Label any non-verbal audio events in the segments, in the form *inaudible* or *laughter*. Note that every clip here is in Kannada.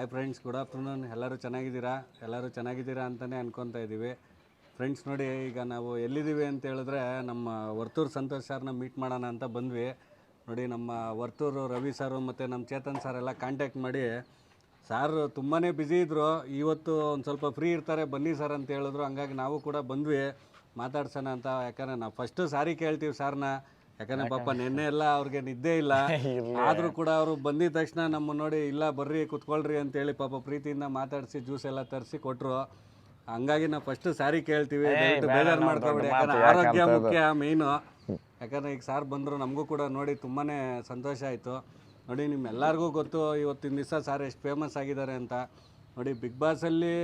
ಹಾಯ್ ಫ್ರೆಂಡ್ಸ್ ಗುಡ್ ಆಫ್ಟರ್ನೂನ್ ಎಲ್ಲರೂ ಚೆನ್ನಾಗಿದ್ದೀರಾ? ಎಲ್ಲರೂ ಚೆನ್ನಾಗಿದ್ದೀರಾ ಅಂತಲೇ ಅನ್ಕೊತಾ ಇದ್ದೀವಿ. ಫ್ರೆಂಡ್ಸ್ ನೋಡಿ, ಈಗ ನಾವು ಎಲ್ಲಿದ್ದೀವಿ ಅಂತ ಹೇಳಿದ್ರೆ, ನಮ್ಮ ವರ್ತೂರು ಸಂತೋಷ್ ಸರ್ನ ಮೀಟ್ ಮಾಡೋಣ ಅಂತ ಬಂದ್ವಿ. ನೋಡಿ, ನಮ್ಮ ವರ್ತೂರು ರವಿ ಸಾರು ಮತ್ತು ನಮ್ಮ ಚೇತನ್ ಸರ್ ಎಲ್ಲ ಕಾಂಟ್ಯಾಕ್ಟ್ ಮಾಡಿ, ಸಾರ್ ತುಂಬಾ ಬ್ಯುಸಿ ಇದ್ದರು ಇವತ್ತು ಒಂದು ಸ್ವಲ್ಪ ಫ್ರೀ ಇರ್ತಾರೆ. ಬನ್ನಿ ಸರ್ ಅಂತ ಹೇಳಿದ್ರು. ಹಂಗಾಗಿ ನಾವು ಕೂಡ ಬಂದ್ವಿ. ಮಾತಾಡ್ಸೋಣ ಅಂತ. ಯಾಕಂದರೆ ನಾವು ಫಸ್ಟು ಸಾರಿ ಕೇಳ್ತೀವಿ ಸಾರ್ನ. ಯಾಕಂದರೆ ಪಾಪ ನಿನ್ನೆ ಎಲ್ಲ ಅವ್ರಿಗೆ ನಿದ್ದೆ ಇಲ್ಲ. *laughs* ಆದ್ರೂ ಕೂಡ ಅವರು ಬಂದಿದ ತಕ್ಷಣ ನಮ್ಮ ನೋಡಿ ಇಲ್ಲ ಬರ್ರಿ ಕುತ್ಕೊಳ್ರಿ ಅಂತೇಳಿ ಪಾಪ ಪ್ರೀತಿಯಿಂದ ಮಾತಾಡಿಸಿ ಜ್ಯೂಸ್ ಎಲ್ಲ ತರಿಸಿ ಕೊಟ್ರು. ಹಂಗಾಗಿ ನಾವು ಫಸ್ಟ್ ಸಾರಿ ಕೇಳ್ತೀವಿ. ದಯವಿಟ್ಟು ಬೇಜಾರು ಮಾಡ್ಕೊಬೇಡಿ. ಯಾಕಂದ್ರೆ ಆರೋಗ್ಯ ಮುಖ್ಯ ಮೇಯ್ನು ಯಾಕಂದ್ರೆ ಈಗ ಸಾರ್ ಬಂದ್ರು ನಮಗೂ ಕೂಡ ನೋಡಿ ತುಂಬಾನೇ ಸಂತೋಷ ಆಯಿತು. ನೋಡಿ ನಿಮ್ಮೆಲ್ಲರಿಗೂ ಗೊತ್ತು ಇವತ್ತಿನ ದಿವಸ ಸಾರ್ ಎಷ್ಟು ಫೇಮಸ್ ಆಗಿದ್ದಾರೆ ಅಂತ. ನೋಡಿ ಬಿಗ್ ಬಾಸಲ್ಲಿ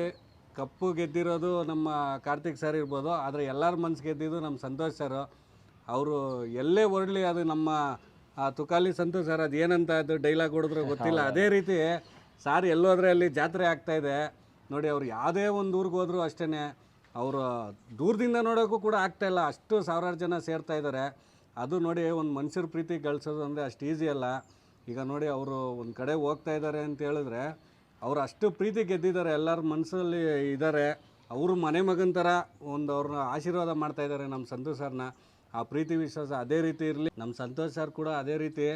ಕಪ್ಪು ಗೆದ್ದಿರೋದು ನಮ್ಮ ಕಾರ್ತಿಕ್ ಸರ್ ಇರ್ಬೋದು ಆದರೆ ಎಲ್ಲರ ಮನ್ಸು ಗೆದ್ದಿದ್ದು ನಮ್ಮ ಸಂತೋಷ್ ಸರ್. ಅವರು ಎಲ್ಲೇ ಹೊರಡಲಿ ಅದು ನಮ್ಮ ಆ ತುಕಾಲಿ ಸಂತು ಸರ್ ಅದು ಏನಂತ ಅದು ಡೈಲಾಗ್ ಹೊಡೆದ್ರೆ ಗೊತ್ತಿಲ್ಲ. ಅದೇ ರೀತಿ ಸಾರ್ ಎಲ್ಲೋದ್ರೆ ಅಲ್ಲಿ ಜಾತ್ರೆ ಆಗ್ತಾ ಇದೆ. ನೋಡಿ ಅವ್ರು ಯಾವುದೇ ಒಂದು ಊರಿಗೆ ಹೋದ್ರು ಅಷ್ಟೇ ಅವರು ದೂರದಿಂದ ನೋಡೋಕ್ಕೂ ಕೂಡ ಆಗ್ತಾ ಇಲ್ಲ. ಅಷ್ಟು ಸಾವಿರಾರು ಜನ ಸೇರ್ತಾ ಇದ್ದಾರೆ ಅದು ನೋಡಿ ಒಂದು ಮನುಷ್ಯರ ಪ್ರೀತಿ ಗಳಿಸೋದು ಅಂದರೆ ಅಷ್ಟು ಈಸಿ ಅಲ್ಲ. ಈಗ ನೋಡಿ ಅವರು ಒಂದು ಕಡೆ ಹೋಗ್ತಾ ಇದ್ದಾರೆ ಅಂತ ಹೇಳಿದ್ರೆ ಅವ್ರು ಅಷ್ಟು ಪ್ರೀತಿ ಗೆದ್ದಿದ್ದಾರೆ ಎಲ್ಲರ ಮನಸ್ಸಲ್ಲಿ ಇದ್ದಾರೆ ಅವರು ಮನೆ ಮಗನ ಥರ ಒಂದು ಅವ್ರನ್ನ ಆಶೀರ್ವಾದ ಮಾಡ್ತಾಯಿದ್ದಾರೆ ನಮ್ಮ ಸಂತು ಸರ್ನ. ಆ ಪ್ರೀತಿ ವಿಶ್ವಾಸ ಅದೇ ರೀತಿ ಇರಲಿ. ನಮ್ಮ ಸಂತೋಷ್ ಸರ್ ಕೂಡ ಅದೇ ರೀತಿ.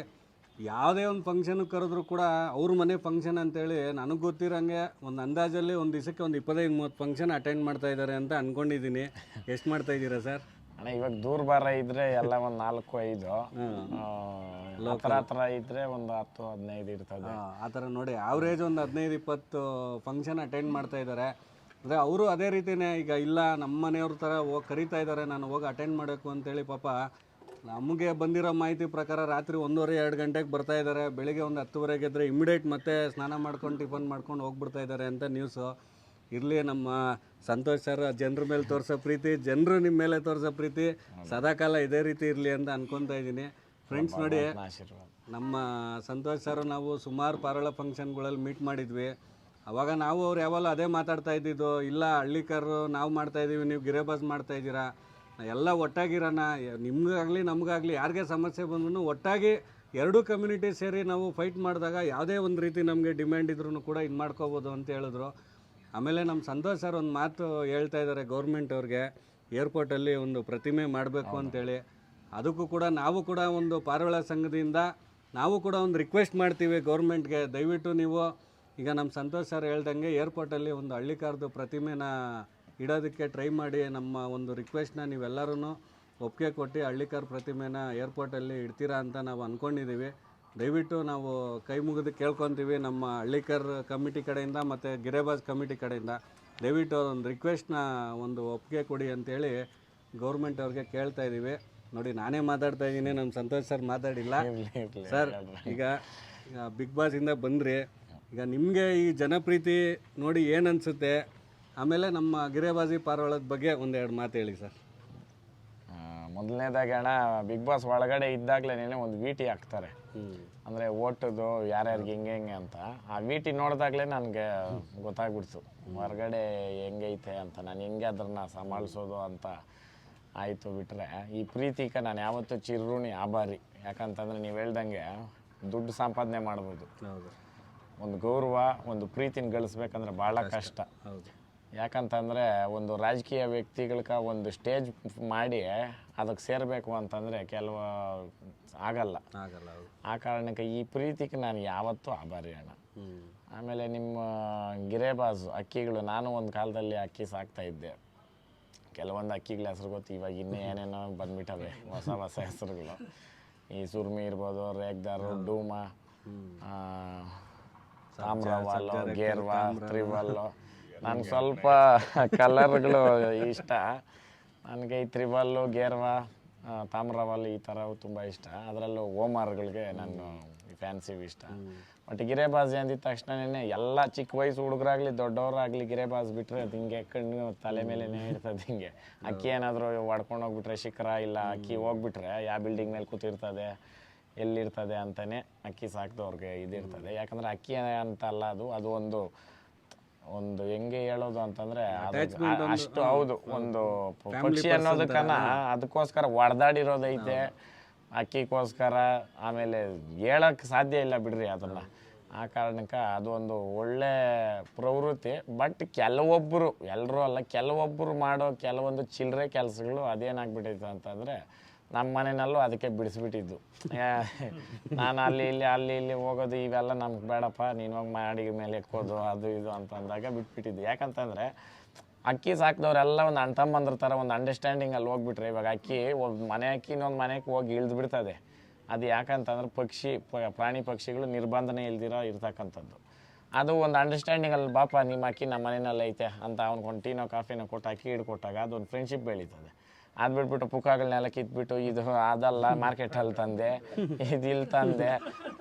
ಯಾವುದೇ ಒಂದು ಫಂಕ್ಷನ್ ಕರೆದ್ರೂ ಕೂಡ ಅವ್ರ ಮನೆ ಫಂಕ್ಷನ್ ಅಂತೇಳಿ ನನಗೆ ಗೊತ್ತಿರೋಂಗೆ ಒಂದು ಅಂದಾಜಲ್ಲಿ ಒಂದು ದಿವಸಕ್ಕೆ ಒಂದು ಇಪ್ಪತ್ತೈದು ಮೂವತ್ತು ಫಂಕ್ಷನ್ ಅಟೆಂಡ್ ಮಾಡ್ತಾ ಇದ್ದಾರೆ ಅಂತ ಅಂದ್ಕೊಂಡಿದ್ದೀನಿ ಎಷ್ಟು ಮಾಡ್ತಾ ಇದ್ದೀರಾ ಸರ್? ಅಣ್ಣ ಇವಾಗ ದೂರ ಬಾರ ಇದ್ರೆ ಎಲ್ಲ ಒಂದು ನಾಲ್ಕು ಐದು. ಹತ್ರ ಇದ್ರೆ ಒಂದು ಹತ್ತು ಹದಿನೈದು ಇರ್ತದೆ. ಆ ಥರ ನೋಡಿ ಆವ್ರೇಜ್ ಒಂದು ಹದಿನೈದು ಇಪ್ಪತ್ತು ಫಂಕ್ಷನ್ ಅಟೆಂಡ್ ಮಾಡ್ತಾ ಇದ್ದಾರೆ ಅಂದರೆ ಅವರು ಅದೇ ರೀತಿಯೇ ಈಗ ಇಲ್ಲ ನಮ್ಮ ಮನೆಯವ್ರ ಥರ ಹೋಗಿ ಕರೀತಾ ಇದ್ದಾರೆ ನಾನು ಹೋಗಿ ಅಟೆಂಡ್ ಮಾಡಬೇಕು ಅಂತೇಳಿ ಪಾಪ ನಮಗೆ ಬಂದಿರೋ ಮಾಹಿತಿ ಪ್ರಕಾರ ರಾತ್ರಿ ಒಂದೂವರೆ ಎರಡು ಗಂಟೆಗೆ ಬರ್ತಾ ಇದ್ದಾರೆ. ಬೆಳಿಗ್ಗೆ ಒಂದು ಹತ್ತುವರೆಗೆ ಇದ್ದರೆ ಇಮಿಡಿಯೇಟ್ ಮತ್ತೆ ಸ್ನಾನ ಮಾಡ್ಕೊಂಡು ಟಿಫನ್ ಮಾಡ್ಕೊಂಡು ಹೋಗ್ಬಿಡ್ತಾ ಇದ್ದಾರೆ ಅಂತ ನ್ಯೂಸು ಇರಲಿ ನಮ್ಮ ಸಂತೋಷ್ ಸರ್ ಜನರ ಮೇಲೆ ತೋರಿಸೋ ಪ್ರೀತಿ ಜನರು ನಿಮ್ಮ ಮೇಲೆ ತೋರಿಸೋ ಪ್ರೀತಿ ಸದಾಕಾಲ ಇದೇ ರೀತಿ ಇರಲಿ ಅಂತ ಅನ್ಕೊತಾ ಇದ್ದೀನಿ. ಫ್ರೆಂಡ್ಸ್ ನೋಡಿ ನಮ್ಮ ಸಂತೋಷ್ ಸರ್ ನಾವು ಸುಮಾರು ಪಾರಳ ಫಂಕ್ಷನ್ಗಳಲ್ಲಿ ಮೀಟ್ ಮಾಡಿದ್ವಿ. ಅವಾಗ ನಾವು ಅವ್ರು ಯಾವಾಗಲೂ ಅದೇ ಮಾತಾಡ್ತಾ ಇದ್ದಿದ್ದು ಇಲ್ಲ ಹಳ್ಳಿಕರು ನಾವು ಮಾಡ್ತಾ ಇದ್ದೀವಿ ನೀವು ಗಿರೇಬಾಸ್ ಮಾಡ್ತಾ ಇದ್ದೀರಾ ಎಲ್ಲ ಒಟ್ಟಾಗಿರೋಣ ನಿಮಗಾಗಲಿ ನಮಗಾಗಲಿ ಯಾರಿಗೆ ಸಮಸ್ಯೆ ಬಂದ್ರೂ ಒಟ್ಟಾಗಿ ಎರಡೂ ಕಮ್ಯುನಿಟಿ ಸೇರಿ ನಾವು ಫೈಟ್ ಮಾಡಿದಾಗ ಯಾವುದೇ ಒಂದು ರೀತಿ ನಮಗೆ ಡಿಮ್ಯಾಂಡ್ ಇದ್ರೂ ಕೂಡ ಇದು ಮಾಡ್ಕೋಬೋದು ಅಂತ ಹೇಳಿದ್ರು. ಆಮೇಲೆ ನಮ್ಮ ಸಂತೋಷ್ ಸರ್ ಒಂದು ಮಾತು ಹೇಳ್ತಾ ಇದ್ದಾರೆ ಗೌರ್ಮೆಂಟ್ ಅವ್ರಿಗೆ ಏರ್ಪೋರ್ಟಲ್ಲಿ ಒಂದು ಪ್ರತಿಮೆ ಮಾಡಬೇಕು ಅಂತೇಳಿ. ಅದಕ್ಕೂ ಕೂಡ ನಾವು ಕೂಡ ಒಂದು ಪಾರಿವಾಳ ಸಂಘದಿಂದ ನಾವು ಕೂಡ ಒಂದು ರಿಕ್ವೆಸ್ಟ್ ಮಾಡ್ತೀವಿ ಗೌರ್ಮೆಂಟ್ಗೆ ದಯವಿಟ್ಟು ನೀವು ಈಗ ನಮ್ಮ ಸಂತೋಷ್ ಸರ್ ಹೇಳ್ದಂಗೆ ಏರ್ಪೋರ್ಟಲ್ಲಿ ಒಂದು ಹಳ್ಳಿಕಾರ್ದು ಪ್ರತಿಮೆನ ಇಡೋದಕ್ಕೆ ಟ್ರೈ ಮಾಡಿ ನಮ್ಮ ಒಂದು ರಿಕ್ವೆಸ್ಟ್ನ ನೀವೆಲ್ಲರೂ ಒಪ್ಪಿಗೆ ಕೊಟ್ಟು ಹಳ್ಳಿಕಾರ್ ಪ್ರತಿಮೆನ ಏರ್ಪೋರ್ಟಲ್ಲಿ ಇಡ್ತೀರಾ ಅಂತ ನಾವು ಅಂದ್ಕೊಂಡಿದ್ದೀವಿ ದಯವಿಟ್ಟು ನಾವು ಕೈ ಮುಗಿದು ಕೇಳ್ಕೊತೀವಿ ನಮ್ಮ ಹಳ್ಳಿಕರ್ ಕಮಿಟಿ ಕಡೆಯಿಂದ ಮತ್ತು ಗಿರೇಬಾಜ್ ಕಮಿಟಿ ಕಡೆಯಿಂದ. ದಯವಿಟ್ಟು ಒಂದು ರಿಕ್ವೆಸ್ಟ್ನ ಒಂದು ಒಪ್ಪಿಗೆ ಕೊಡಿ ಅಂತೇಳಿ ಗೌರ್ಮೆಂಟ್ ಅವ್ರಿಗೆ ಕೇಳ್ತಾ ಇದ್ದೀವಿ. ನೋಡಿ ನಾನೇ ಮಾತಾಡ್ತಾ ಇದ್ದೀನಿ ನಮ್ಮ ಸಂತೋಷ್ ಸರ್ ಮಾತಾಡಿಲ್ಲ. ಸರ್ ಈಗ ಈಗ ಬಿಗ್ ಬಾಸಿಂದ ಬಂದ್ರಿ. ಈಗ ನಿಮಗೆ ಈ ಜನಪ್ರೀತಿ ನೋಡಿ ಏನು ಅನಿಸುತ್ತೆ? ಆಮೇಲೆ ನಮ್ಮ ಗಿರೇಬಾಜಿ ಪಾರಿವಾಳದ ಬಗ್ಗೆ ಒಂದೆರಡು ಮಾತು ಹೇಳಿ ಸರ್. ಮೊದಲನೇದಾಗಿ ಅಣ್ಣ ಬಿಗ್ ಬಾಸ್ ಒಳಗಡೆ ಇದ್ದಾಗಲೇ ಒಂದು ವಿ ಟಿ ಹಾಕ್ತಾರೆ. ಅಂದರೆ ಓಟದು ಯಾರ್ಯಾರಿಗೆ ಹೆಂಗೆ ಹೆಂಗೆ ಅಂತ. ಆ ವಿ ಟಿ ನೋಡಿದಾಗಲೇ ನನಗೆ ಗೊತ್ತಾಗ್ಬಿಡ್ತು. ಹೊರಗಡೆ ಹೆಂಗೈತೆ ಅಂತ ನಾನು ಹೆಂಗೆ ಅದನ್ನ ಸಂಭಾಳಿಸೋದು ಅಂತ ಆಯಿತು ಬಿಟ್ಟರೆ ಈ ಪ್ರೀತಿಕ ನಾನು ಯಾವತ್ತೂ ಚಿರ್ರೂಣಿ ಆಭಾರಿ. ಯಾಕಂತಂದರೆ ನೀವು ಹೇಳ್ದಂಗೆ ದುಡ್ಡು ಸಂಪಾದನೆ ಮಾಡ್ಬೋದು. ಒಂದು ಗೌರವ ಒಂದು ಪ್ರೀತಿನ ಗಳಿಸ್ಬೇಕಂದ್ರೆ ಭಾಳ ಕಷ್ಟ. ಯಾಕಂತಂದರೆ ಒಂದು ರಾಜಕೀಯ ವ್ಯಕ್ತಿಗಳ್ಕ ಒಂದು ಸ್ಟೇಜ್ ಮಾಡಿ ಅದಕ್ಕೆ ಸೇರಬೇಕು ಅಂತಂದರೆ ಕೆಲವು ಆಗಲ್ಲ. ಆಗಲ್ಲ ಆ ಕಾರಣಕ್ಕೆ ಈ ಪ್ರೀತಿಗೆ ನಾನು ಯಾವತ್ತೂ ಆಭಾರಿ ಅಣ್ಣ. ಆಮೇಲೆ ನಿಮ್ಮ ಗಿರೇಬಾಜು ಅಕ್ಕಿಗಳು ನಾನು ಒಂದು ಕಾಲದಲ್ಲಿ ಅಕ್ಕಿ ಸಾಕ್ತಾ ಇದ್ದೆ. ಕೆಲವೊಂದು ಅಕ್ಕಿಗಳ ಹೆಸರು ಗೊತ್ತು ಇವಾಗ ಇನ್ನೂ ಏನೇನೋ ಬಂದ್ಬಿಟ್ಟವೆ ಹೊಸ ಹೊಸ ಹೆಸರುಗಳು. ಈ ಸುರ್ಮಿ ಇರ್ಬೋದು ರೇಗ್ದಾರು ಡೂಮ ತಾಮ್ರವಾಲು ಗೇರ್ವಾ ತ್ರಿವಲ್ಲು. *laughs* ನನಗೆ ಸ್ವಲ್ಪ ಕಲರ್ಗಳು ಇಷ್ಟ. ನನಗೆ ಈ ತ್ರಿಬಲ್ಲು ಗೇರ್ವಾ ತಾಮ್ರವಾಲ್ ಈ ಥರವು ತುಂಬ ಇಷ್ಟ. ಅದರಲ್ಲೂ ಓಮಾರ್ಗಳಿಗೆ ನಾನು ಫ್ಯಾನ್ಸಿ ಇಷ್ಟ. ಬಟ್ ಗಿರೇಬಾಜಿ ಅಂದಿದ ತಕ್ಷಣನೇ ಎಲ್ಲ ಚಿಕ್ಕ ವಯಸ್ಸು ಹುಡುಗರಾಗ್ಲಿ ದೊಡ್ಡವರಾಗಲಿ ಗಿರೇಬಾಜ್ ಬಿಟ್ಟರೆ ಅದು ಹಿಂಗೆ ಕಣ್ಣು ತಲೆ ಮೇಲೆ ಇರ್ತದೆ ಹಿಂಗೆ. ಅಕ್ಕಿ ಏನಾದರೂ ಹೊಡ್ಕೊಂಡು ಹೋಗ್ಬಿಟ್ರೆ ಶಿಖರ ಇಲ್ಲ ಅಕ್ಕಿ ಹೋಗ್ಬಿಟ್ರೆ ಯಾವ ಬಿಲ್ಡಿಂಗ್ ಮೇಲೆ ಕೂತಿರ್ತದೆ. ಎಲ್ಲಿರ್ತದೆ ಅಂತಾನೆ ಅಕ್ಕಿ ಸಾಕಿದವ್ರಿಗೆ ಇದಿರ್ತದೆ. ಯಾಕಂದ್ರೆ ಅಕ್ಕಿ ಅಂತ ಅಲ್ಲ ಅದು ಅದು ಒಂದು ಒಂದು ಹೆಂಗೆ ಹೇಳೋದು ಅಂತಂದ್ರೆ ಅಷ್ಟು ಹೌದು ಒಂದು ಪಕ್ಷಿ ಅನ್ನೋದಕ್ಕನ ಅದಕ್ಕೋಸ್ಕರ ಒಡ್ದಾಡಿರೋದೈತೆ. ಅಕ್ಕಿಗೋಸ್ಕರ ಆಮೇಲೆ ಹೇಳಕ್ ಸಾಧ್ಯ ಇಲ್ಲ ಬಿಡ್ರಿ ಅದನ್ನ. ಆ ಕಾರಣಕ್ಕೆ ಅದು ಒಂದು ಒಳ್ಳೆ ಪ್ರವೃತ್ತಿ. ಬಟ್ ಕೆಲವೊಬ್ಬರು ಎಲ್ಲರೂ ಅಲ್ಲ ಕೆಲವೊಬ್ಬರು ಮಾಡೋ ಕೆಲವೊಂದು ಚಿಲ್ಲರೆ ಕೆಲಸಗಳು ಅದೇನಾಗ್ಬಿಟ್ಟೈತೆ ಅಂತಂದರೆ ನಮ್ಮ ಮನೆಯಲ್ಲೂ ಅದಕ್ಕೆ ಬಿಡಿಸ್ಬಿಟ್ಟಿದ್ದು. ನಾನು ಅಲ್ಲಿ ಇಲ್ಲಿ ಅಲ್ಲಿ ಇಲ್ಲಿ ಹೋಗೋದು ಇವೆಲ್ಲ ನಮ್ಗೆ ಬೇಡಪ್ಪ, ನೀನು ಹೋಗಿ ಮಾಡಿ ಮೇಲೆ ಎಕ್ಕೋದು ಅದು ಇದು ಅಂತ ಅಂದಾಗ ಬಿಟ್ಬಿಟ್ಟಿದ್ದು. ಯಾಕಂತಂದರೆ ಅಕ್ಕಿ ಸಾಕಿದವರೆಲ್ಲ ಒಂದು ಅಣ್ಣ ತಮ್ಮಂದ್ರ ಥರ ಒಂದು ಅಂಡರ್ಸ್ಟ್ಯಾಂಡಿಂಗ್ ಅಲ್ಲಿ ಹೋಗ್ಬಿಟ್ರೆ ಇವಾಗ ಅಕ್ಕಿ ಒಂದು ಮನೆ ಅಕ್ಕಿ ಇನ್ನೊಂದು ಮನೆಗೆ ಹೋಗಿ ಇಳಿದು ಬಿಡ್ತದೆ ಅದು ಯಾಕಂತಂದ್ರೆ ಪಕ್ಷಿ ಪ್ರಾಣಿ ಪಕ್ಷಿಗಳು ನಿರ್ಬಂಧನೆ ಇಲ್ದಿರೋ ಇರ್ತಕ್ಕಂಥದ್ದು. ಅದು ಒಂದು ಅಂಡರ್ಸ್ಟ್ಯಾಂಡಿಂಗ್ ಅಲ್ಲಿ ಬಾಪ ನಿಮ್ಮ ಅಕ್ಕಿ ನಮ್ಮ ಮನೆಯಲ್ಲೈತೆ ಅಂತ ಅವ್ನಿಗೆ ಒಂದು ಟೀನೋ, ಕಾಫಿನೋ ಕೊಟ್ಟು ಅಕ್ಕಿ ಹಿಡ್ಕೊಟ್ಟಾಗ ಅದೊಂದು ಫ್ರೆಂಡ್ಶಿಪ್ ಬೆಳೀತದೆ. ಅದು ಬಿಟ್ಬಿಟ್ಟು ಪುಕ್ಕಗಳನ್ನೆಲ್ಲ ಕಿತ್ಬಿಟ್ಟು ಇದು ಅದಲ್ಲ ಮಾರ್ಕೆಟಲ್ಲಿ ತಂದೆ, ಇದು ತಂದೆ,